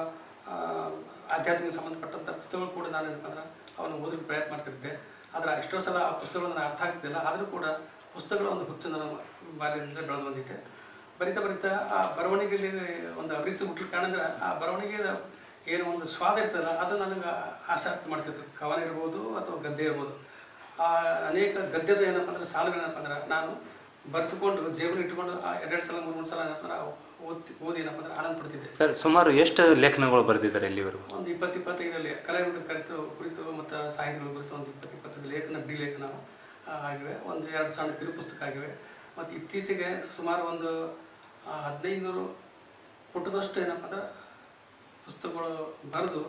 Speaker 2: ಆಧ್ಯಾತ್ಮಿಕ ಸಂಬಂಧಪಟ್ಟಂಥ ಪುಸ್ತಕಗಳು ಕೂಡ ನಾನು ಏನಪ್ಪ ಅಂದ್ರೆ ಅವನು ಓದಲಿಕ್ಕೆ ಪ್ರಯತ್ನ ಮಾಡ್ತಿದ್ದೆ. ಆದರೆ ಎಷ್ಟೋ ಸಲ ಆ ಪುಸ್ತಕಗಳು ನನಗೆ ಅರ್ಥ ಆಗ್ತಿಲ್ಲ ಆದರೂ ಕೂಡ ಪುಸ್ತಕಗಳ ಒಂದು ಹುಚ್ಚು ನನ್ನ ಬಾಲ್ಯದಿಂದ ಬೆಳೆದು ಬಂದಿದೆ ಬರಿತಾ ಬರಿತಾ ಆ ಬರವಣಿಗೆಯಲ್ಲಿ ಒಂದು ಅಭಿರುಚಿ ಹುಟ್ಟಲಿಕ್ಕೆ ಕಾರಣ ಅಂದ್ರೆ ಆ ಬರವಣಿಗೆ ಏನು ಒಂದು ಸ್ವಾದ ಇರ್ತದಲ್ಲ ಅದು ನನಗೆ ಆಸಕ್ತಿ ಮಾಡ್ತಿತ್ತು. ಕವನ ಇರ್ಬೋದು ಅಥವಾ ಗದ್ದೆ ಇರ್ಬೋದು. ಆ ಅನೇಕ ಗದ್ಯದ ಏನಪ್ಪ ಅಂದ್ರೆ ಸಾಲುಗಳೇನಪ್ಪ ಅಂದ್ರೆ ನಾನು ಬರೆದುಕೊಂಡು ಜೇಬಲ್ಲಿ ಇಟ್ಕೊಂಡು ಆ ಎರಡೆರಡು ಸಲ ಮೂರು ಮೂರು ಸಲ ಏನಪ್ಪ ಅಂದ್ರೆ ಓದಿ ಓದಿ ಏನಪ್ಪ ಅಂದ್ರೆ ಆನಂದ ಪಡ್ತಿದ್ದೆ.
Speaker 1: ಸರ್ ಸುಮಾರು ಎಷ್ಟು ಲೇಖನಗಳು ಬರೆದಿದ್ದಾರೆ ಇಲ್ಲಿವರೆಗೂ?
Speaker 2: ಒಂದು ಇಪ್ಪತ್ತು ಇಪ್ಪತ್ತೈದರಲ್ಲಿ ಕಲೆ ಕಲಿತು ಕುರಿತು ಮತ್ತು ಸಾಹಿತ್ಯಗಳ ಕುರಿತು ಒಂದು ಇಪ್ಪತ್ತು ಲೇಖನ ಬಿ ಲೇಖನ ಆ, ಆಗಿವೆ. ಒಂದು ಎರಡು ಸಣ್ಣ ಕಿರು ಪುಸ್ತಕ ಆಗಿವೆ. ಮತ್ತು ಇತ್ತೀಚೆಗೆ ಸುಮಾರು ಒಂದು ಹದಿನೈದುನೂರು ಹದಿನೈದು ನೂರು ಪುಟದಷ್ಟು ಏನಪ್ಪ ಅಂದ್ರೆ ಪುಸ್ತಕಗಳು ಬರೆದು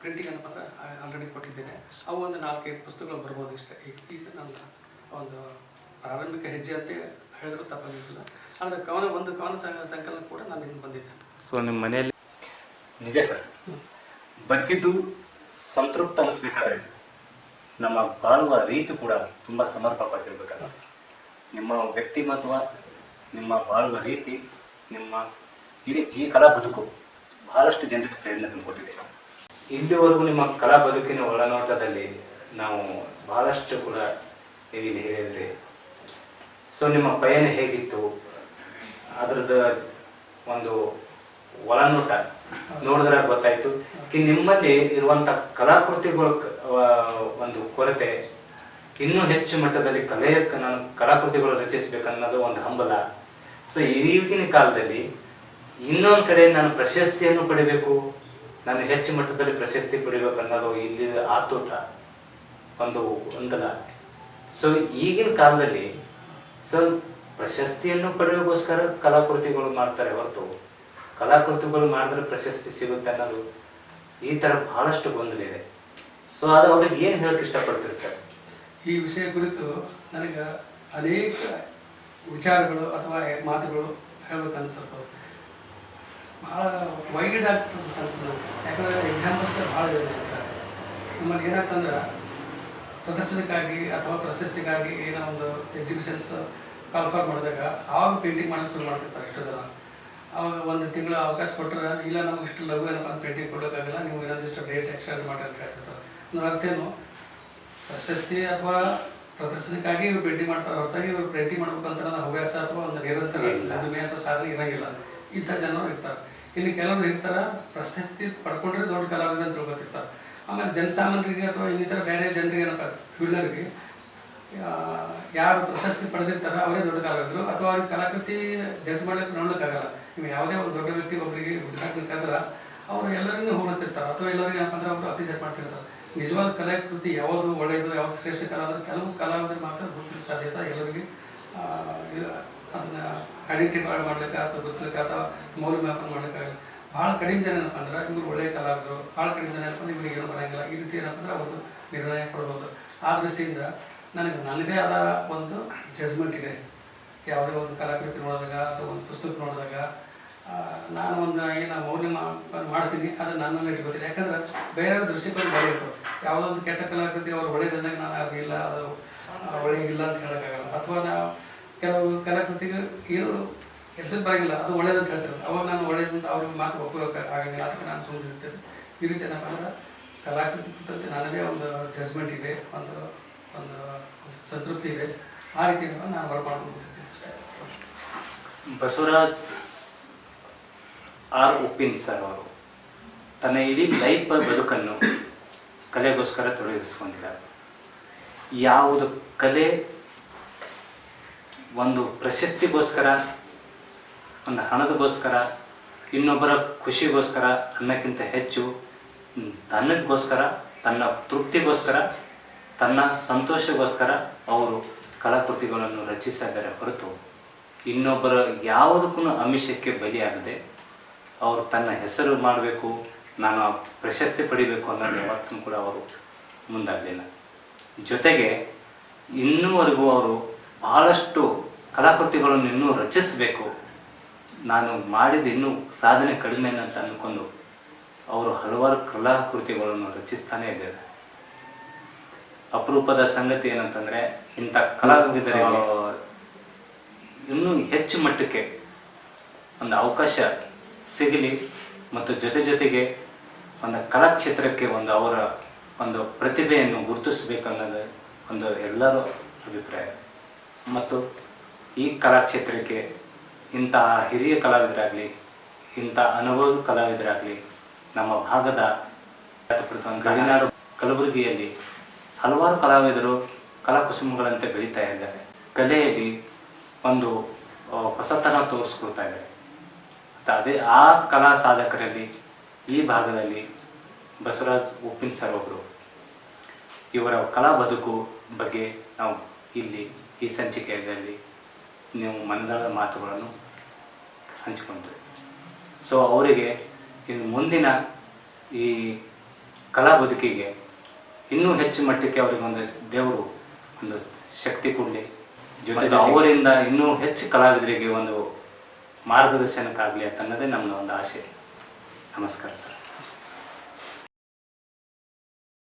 Speaker 2: ಪ್ರಿಂಟಿಂಗ್ ಏನಪ್ಪ ಅಂದ್ರೆ ಆಲ್ರೆಡಿ ಕೊಟ್ಟಿದ್ದೇನೆ. ಅವು ಒಂದು ನಾಲ್ಕೈದು ಪುಸ್ತಕಗಳು ಬರ್ಬೋದು ಇಷ್ಟೇ. ಈಗ ನನ್ನ ಒಂದು ಪ್ರಾರಂಭಿಕ ಹೆಜ್ಜೆ ಅಂತ ಹೇಳಿದ್ರು ತಪ್ಪಾಗಿಲ್ಲ ಆದರೆ ಕವನ ಒಂದು ಕವನ ಸಂಕಲನ ಕೂಡ ನಾನು ಇನ್ನು ಬಂದಿದ್ದೆ
Speaker 1: ಸೊ ನಿಮ್ಮ ಮನೆಯಲ್ಲಿ ನಿಜ ಸರ್. ಬದುಕಿದ್ದು ಸಂತೃಪ್ತ ಅನಿಸ್ಬೇಕಾದ್ರೆ. ನಮ್ಮ ಬಾಳುವ ರೀತಿ ಕೂಡ ತುಂಬ ಸಮರ್ಪಕವಾಗಿರ್ಬೇಕಾಗುತ್ತೆ. ನಿಮ್ಮ ವ್ಯಕ್ತಿಮತ್ವ, ನಿಮ್ಮ ಬಾಳುವ ರೀತಿ, ನಿಮ್ಮ ಇಡೀ ಜೀ ಕಲಾ ಬದುಕು ಬಹಳಷ್ಟು ಜನರಿಗೆ ಪ್ರೇರಣೆ ತಂದುಕೊಟ್ಟಿದೆ. ಇಲ್ಲಿವರೆಗೂ ನಿಮ್ಮ ಕಲಾ ಬದುಕಿನ ಒಳನೋಟದಲ್ಲಿ ನಾವು ಬಹಳಷ್ಟು ಕೂಡ ಇಲ್ಲಿ ಹೇಳಿದ್ರಿ. ಸೊ ನಿಮ್ಮ ಪಯಣ ಹೇಗಿತ್ತು? ಅದ್ರದ್ದು ಒಂದು ಒಳನೋಟ ನೋಡಿದ್ರೆ ಗೊತ್ತಾಯ್ತು. ನಿಮ್ಮಲ್ಲಿ ಇರುವಂತ ಕಲಾಕೃತಿಗಳ ಒಂದು ಕೊರತೆ. ಇನ್ನೂ ಹೆಚ್ಚು ಮಟ್ಟದಲ್ಲಿ ಕಲೆಯ ನಾನು ಕಲಾಕೃತಿಗಳು ರಚಿಸಬೇಕನ್ನೋದು ಒಂದು ಹಂಬಲ. ಸೊ ಈಗಿನ ಕಾಲದಲ್ಲಿ ಇನ್ನೊಂದು ಕಡೆ ನಾನು ಪ್ರಶಸ್ತಿಯನ್ನು ಪಡಿಬೇಕು, ನಾನು ಹೆಚ್ಚು ಮಟ್ಟದಲ್ಲಿ ಪ್ರಶಸ್ತಿ ಪಡಿಬೇಕು ಅನ್ನೋದು ಇಲ್ಲಿ ಆತೋಟ, ಒಂದು ಒಂದಲ ಸೊ ಈಗಿನ ಕಾಲದಲ್ಲಿ ಸೊ ಪ್ರಶಸ್ತಿಯನ್ನು ಪಡೆಯೋಗೋಸ್ಕರ ಕಲಾಕೃತಿಗಳು ಮಾಡ್ತಾರೆ ಹೊರತು. ಕಲಾಕೃತಿಗಳು ಮಾಡಿದ್ರೆ ಪ್ರಶಸ್ತಿ ಸಿಗುತ್ತೆ ಅನ್ನೋದು ಈ ತರ ಬಹಳಷ್ಟು ಗೊಂದಲ ಇದೆ. ಸೊ ಅದು ಅವ್ರಿಗೆ ಏನು ಹೇಳಕ್ ಇಷ್ಟಪಡ್ತೀರಿ ಸರ್?
Speaker 2: ಈ ವಿಷಯ ಕುರಿತು ನನಗೆ ಅನೇಕ ವಿಚಾರಗಳು ಅಥವಾ ಮಾತುಗಳು ಹೇಳ್ಬೇಕು ಅನಿಸುತ್ತೆ. ಭಾಳ ವೈಡ್ ಆಗ್ತದೆ ಅನ್ಸುತ್ತೆ. ಯಾಕಂದ್ರೆ ಎಕ್ಸಾಂಪಲ್ಸ್ ಭಾಳ ಜನ ಇರ್ತಾರೆ ನಮ್ಮಲ್ಲಿ ಏನಾಗ್ತಂದ್ರೆ ಪ್ರದರ್ಶನಕ್ಕಾಗಿ ಅಥವಾ ಪ್ರಶಸ್ತಿಗಾಗಿ ಏನೋ ಒಂದು ಎಕ್ಸಿಬಿಷನ್ಸ್ ಕಾಲ್ಫಾರ್ ಮಾಡಿದಾಗ ಆವಾಗ ಪೇಂಟಿಂಗ್ ಮಾಡೋಕೆ ಶುರು ಮಾಡ್ತಿರ್ತಾರೆ ಎಷ್ಟೋ ಜನ. ಅವಾಗ ಒಂದು ತಿಂಗಳು ಅವಕಾಶ ಕೊಟ್ಟರೆ ಇಲ್ಲ ನಮ್ಗೆ ಇಷ್ಟು ಲಘು ಏನಪ್ಪ ಪೇಂಟಿಂಗ್ ಕೊಡೋಕ್ಕಾಗಲ್ಲ ನೀವು ಇನ್ನೊಂದಿಷ್ಟು ಡೇಟ್ ಎಕ್ಸ್ಟೆಂಡ್ ಮಾಡಿ ಅಂತ ಹೇಳ್ತಾರೆ. ಅಂದ್ರೆ ಅರ್ಥ ಏನು ಪ್ರಶಸ್ತಿ ಅಥವಾ ಪ್ರದರ್ಶನಕ್ಕಾಗಿ ಇವ್ರು ಭೇಟಿ ಮಾಡ್ತಾರೆ ಹೊರತಾಗಿ ಇವ್ರು ಭೇಟಿ ಮಾಡ್ಬೇಕಂತ ನನ್ನ ಹವ್ಯಾಸ ಅಥವಾ ಒಂದು ನಿರಂತರ ದುಡಿಮೆ ಅಥವಾ ಸಾಧನೆ ಇರೋಂಗಿಲ್ಲ. ಇಂಥ ಜನರು ಇರ್ತಾರೆ. ಇನ್ನು ಕೆಲವರು ಇರ್ತಾರೆ ಪ್ರಶಸ್ತಿ ಪಡ್ಕೊಂಡ್ರೆ ದೊಡ್ಡ ಕಲಾವಿದ ಅಂತ ತಿಳ್ಕೊತಿರ್ತಾರೆ. ಆಮೇಲೆ ಜನಸಾಮಾನ್ಯರಿಗೆ ಅಥವಾ ಇನ್ನಿತರ ಬೇರೆ ಜನರಿಗೆ ಏನಪ್ಪ ಫೀಲ್ಡರ್ಗೆ ಯಾರು ಪ್ರಶಸ್ತಿ ಪಡೆದಿರ್ತಾರೆ ಅವರೇ ದೊಡ್ಡ ಕಲಾವಿದರು ಅಥವಾ ಅವ್ರಿಗೆ ಕಲಾಕೃತಿ ಜಡ್ಜ್ ಮಾಡ್ಲಿಕ್ಕೆ ನೋಡ್ಲಿಕ್ಕಾಗಲ್ಲ. ನೀವು ಯಾವುದೇ ಒಂದು ದೊಡ್ಡ ವ್ಯಕ್ತಿ ಒಬ್ಬರಿಗೆ ಹುಡುಕಾಕ್ಲಿಕ್ಕಾಗಲ್ಲ ಅವರು ಎಲ್ಲರಿಗೂ ಹೋಲಿಸ್ತಿರ್ತಾರೆ. ಅಥವಾ ಎಲ್ಲರಿಗೆ ಏನಪ್ಪಂದ್ರೆ ಅವರು ಅಪ್ರಿಸಿಯೇಟ್ ಮಾಡ್ತಿರ್ತಾರೆ. ನಿಜವಾದ ಕಲಾಕೃತಿ ಯಾವುದು ಒಳ್ಳೆಯದು, ಯಾವುದು ಶ್ರೇಷ್ಠ ಕಲಾ ಅಂದ್ರೆ ಕೆಲವು ಕಲಾವಿದರು ಮಾತ್ರ ಗುರುತಿಸ ಸಾಧ್ಯ ಎಲ್ಲರಿಗೆ ಅದನ್ನ ಇದು, ಅದನ್ನ ಐಡೆಂಟಿಫೈ ಮಾಡ್ಲಿಕ್ಕೆ ಅಥವಾ ಗುರುತಿಸ್ಲಿಕ್ಕೆ ಅಥವಾ ಮೌಲ್ಯಮಾಪನ ಮಾಡ್ಲಿಕ್ಕೆ ಭಾಳ ಕಡಿಮೆ ಜನ ಏನಪ್ಪ ಅಂದ್ರೆ, ಇವರು ಒಳ್ಳೆಯ ಕಲಾವಿದರು. ಭಾಳ ಕಡಿಮೆ ಜನ ಏನಪ್ಪ ಅಂದ್ರೆ, ಇವ್ರಿಗೆ ಏನೂ ಬರೋಂಗಿಲ್ಲ. ಈ ರೀತಿ ಏನಪ್ಪ ಅಂದ್ರೆ ಅವರು ನಿರ್ಣಯ ಕೊಡ್ಬೋದು. ಆ ದೃಷ್ಟಿಯಿಂದ ನನಗೆ ನನ್ನದೇ ಆದ ಒಂದು ಜಜ್ಮೆಂಟ್ ಇದೆ. ಯಾವುದೇ ಒಂದು ಕಲಾಕೃತಿ ನೋಡಿದಾಗ ಅಥವಾ ಒಂದು ಪುಸ್ತಕ ನೋಡಿದಾಗ ನಾನು ಒಂದು ಏನು ಮೌಲ್ಯ ಮಾಡ್ತೀನಿ ಅದು ನನ್ನಲ್ಲಿ ಇಟ್ಕೋತೀನಿ. ಯಾಕಂದ್ರೆ ಬೇರೆಯವ್ರ ದೃಷ್ಟಿಕೋನ ಬೇರೆ ಇರ್ತದೆ. ಯಾವುದೋ ಒಂದು ಕೆಟ್ಟ ಕಲಾಕೃತಿ ಅವ್ರು ಒಳ್ಳೇದಂದಾಗ ನಾನು ಇಲ್ಲ ಅದು ಒಳ್ಳೇದಿಲ್ಲ ಅಂತ ಹೇಳೋಕ್ಕಾಗಲ್ಲ. ಅಥವಾ ನಾವು ಕೆಲವು ಕಲಾಕೃತಿಗೆ ಏನು ಹೆಸರು ಬರಂಗಿಲ್ಲ, ಅದು ಒಳ್ಳೇದಂತ ಹೇಳ್ತಾರೆ ಅವಾಗ ನಾನು ಒಳ್ಳೇದಂತ ಅವ್ರಿಗೆ ಮಾತು ಒಪ್ಪೋಕೆ ಆಗಂಗಿಲ್ಲ. ಅದಕ್ಕೆ ನಾನು ಸುಮ್ಮನೆ ಇರ್ತೇನೆ ಈ ರೀತಿ ಏನಪ್ಪ ಅಂದ್ರೆ ಕಲಾಕೃತಿ ಕುರಿತಂತೆ ನನ್ನದೇ ಒಂದು ಜಜ್ಮೆಂಟ್ ಇದೆ, ಒಂದು ಒಂದು ಸಂತೃಪ್ತಿ ಇದೆ. ಆ ರೀತಿ ನಾನು ಹೊರ ಮಾಡ್ಕೊಂಡು
Speaker 1: ಬಸವರಾಜ್ ಆರ್ ಉಪ್ಪಿನ್ ಸರ್ ಅವರು. ತನ್ನ ಇಡೀ ಲೈಫ್ ಬದುಕನ್ನು ಕಲೆಗೋಸ್ಕರ ತೊಡಗಿಸ್ಕೊಂಡಿದ್ದಾರೆ. ಯಾವುದು ಕಲೆ ಒಂದು ಪ್ರಶಸ್ತಿಗೋಸ್ಕರ, ಒಂದು ಹಣದಗೋಸ್ಕರ, ಇನ್ನೊಬ್ಬರ ಖುಷಿಗೋಸ್ಕರ, ಅನ್ನಕ್ಕಿಂತ ಹೆಚ್ಚು ತನ್ನಕ್ಕೋಸ್ಕರ ತನ್ನ ತೃಪ್ತಿಗೋಸ್ಕರ, ತನ್ನ ಸಂತೋಷಗೋಸ್ಕರ ಅವರು ಕಲಾಕೃತಿಗಳನ್ನು ರಚಿಸಿದ್ದಾರೆ ಹೊರತು ಇನ್ನೊಬ್ಬರ ಯಾವುದಕ್ಕೂ ಅಮಿಷಕ್ಕೆ ಬಲಿಯಾಗದೆ ಅವರು ತನ್ನ ಹೆಸರು ಮಾಡಬೇಕು ನಾನು ಪ್ರಶಸ್ತಿ ಪಡಿಬೇಕು ಅನ್ನೋದು ಯಾವತ್ತೂ ಕೂಡ ಅವರು ಮುಂದಾಗಲಿಲ್ಲ. ಜೊತೆಗೆ ಇನ್ನೂವರೆಗೂ ಅವರು ಬಹಳಷ್ಟು ಕಲಾಕೃತಿಗಳನ್ನು ಇನ್ನೂ ರಚಿಸಬೇಕು. ನಾನು ಮಾಡಿದ ಇನ್ನೂ ಸಾಧನೆ ಕಡಿಮೆ ಅಂತ ಅಂದ್ಕೊಂಡು ಅವರು ಹಲವಾರು ಕಲಾಕೃತಿಗಳನ್ನು ರಚಿಸ್ತಾನೆ ಇದ್ದಾರೆ. ಅಪರೂಪದ ಸಂಗತಿ ಏನಂತಂದ್ರೆ ಇಂಥ ಕಲಾವಿದರಿಗೆ ಇನ್ನೂ ಹೆಚ್ಚು ಮಟ್ಟಕ್ಕೆ ಒಂದು ಅವಕಾಶ ಸಿಗಲಿ ಮತ್ತು ಜೊತೆ ಜೊತೆಗೆ ಒಂದು ಕಲಾಕ್ಷೇತ್ರಕ್ಕೆ ಒಂದು ಅವರ ಒಂದು ಪ್ರತಿಭೆಯನ್ನು ಗುರುತಿಸಬೇಕನ್ನೋದು ಒಂದು ಎಲ್ಲರ ಅಭಿಪ್ರಾಯ. ಮತ್ತು ಈ ಕಲಾಕ್ಷೇತ್ರಕ್ಕೆ ಇಂತಹ ಹಿರಿಯ ಕಲಾವಿದರಾಗಲಿ, ಇಂಥ ಅನುಭವಿ ಕಲಾವಿದರಾಗಲಿ, ನಮ್ಮ ಭಾಗದ ಗಡಿನಾಡು ಕಲಬುರಗಿಯಲ್ಲಿ ಹಲವಾರು ಕಲಾವಿದರು ಕಲಾಕುಸುಮಗಳಂತೆ ಬೆಳೀತಾ ಇದ್ದಾರೆ. ಕಲೆಯಲ್ಲಿ ಒಂದು ಹೊಸತನ ತೋರಿಸ್ಕೊಳ್ತಾ ಇದ್ದಾರೆ. ಅದೇ ಆ ಕಲಾ ಸಾಧಕರಲ್ಲಿ ಈ ಭಾಗದಲ್ಲಿ ಬಸವರಾಜ್ ಉಪ್ಪಿನ್ ಸರ್ ಒಬ್ಬರು ಇವರ ಕಲಾ ಬದುಕು ಬಗ್ಗೆ ನಾವು ಇಲ್ಲಿ ಈ ಸಂಚಿಕೆಯಲ್ಲಿ ನೀವು ಮನದಾಳದ ಮಾತುಗಳನ್ನು ಹಂಚಿಕೊಂಡ್ರಿ. ಸೊ ಅವರಿಗೆ ಇನ್ನು ಮುಂದಿನ ಈ ಕಲಾ ಬದುಕಿಗೆ ಇನ್ನೂ ಹೆಚ್ಚು ಮಟ್ಟಕ್ಕೆ ಅವರಿಗೆ ಒಂದು ದೇವರು ಒಂದು ಶಕ್ತಿ ಕೊಡಲಿ. ಜೊತೆ ಅವರಿಂದ ಇನ್ನೂ ಹೆಚ್ಚು ಕಲಾವಿದರಿಗೆ ಒಂದು ಮಾರ್ಗದರ್ಶನಕ್ಕಾಗಲಿ ಅಂತ ಅನ್ನೋದೇ ನಮ್ಮ ಒಂದು ಆಸೆ. ನಮಸ್ಕಾರ ಸರ್.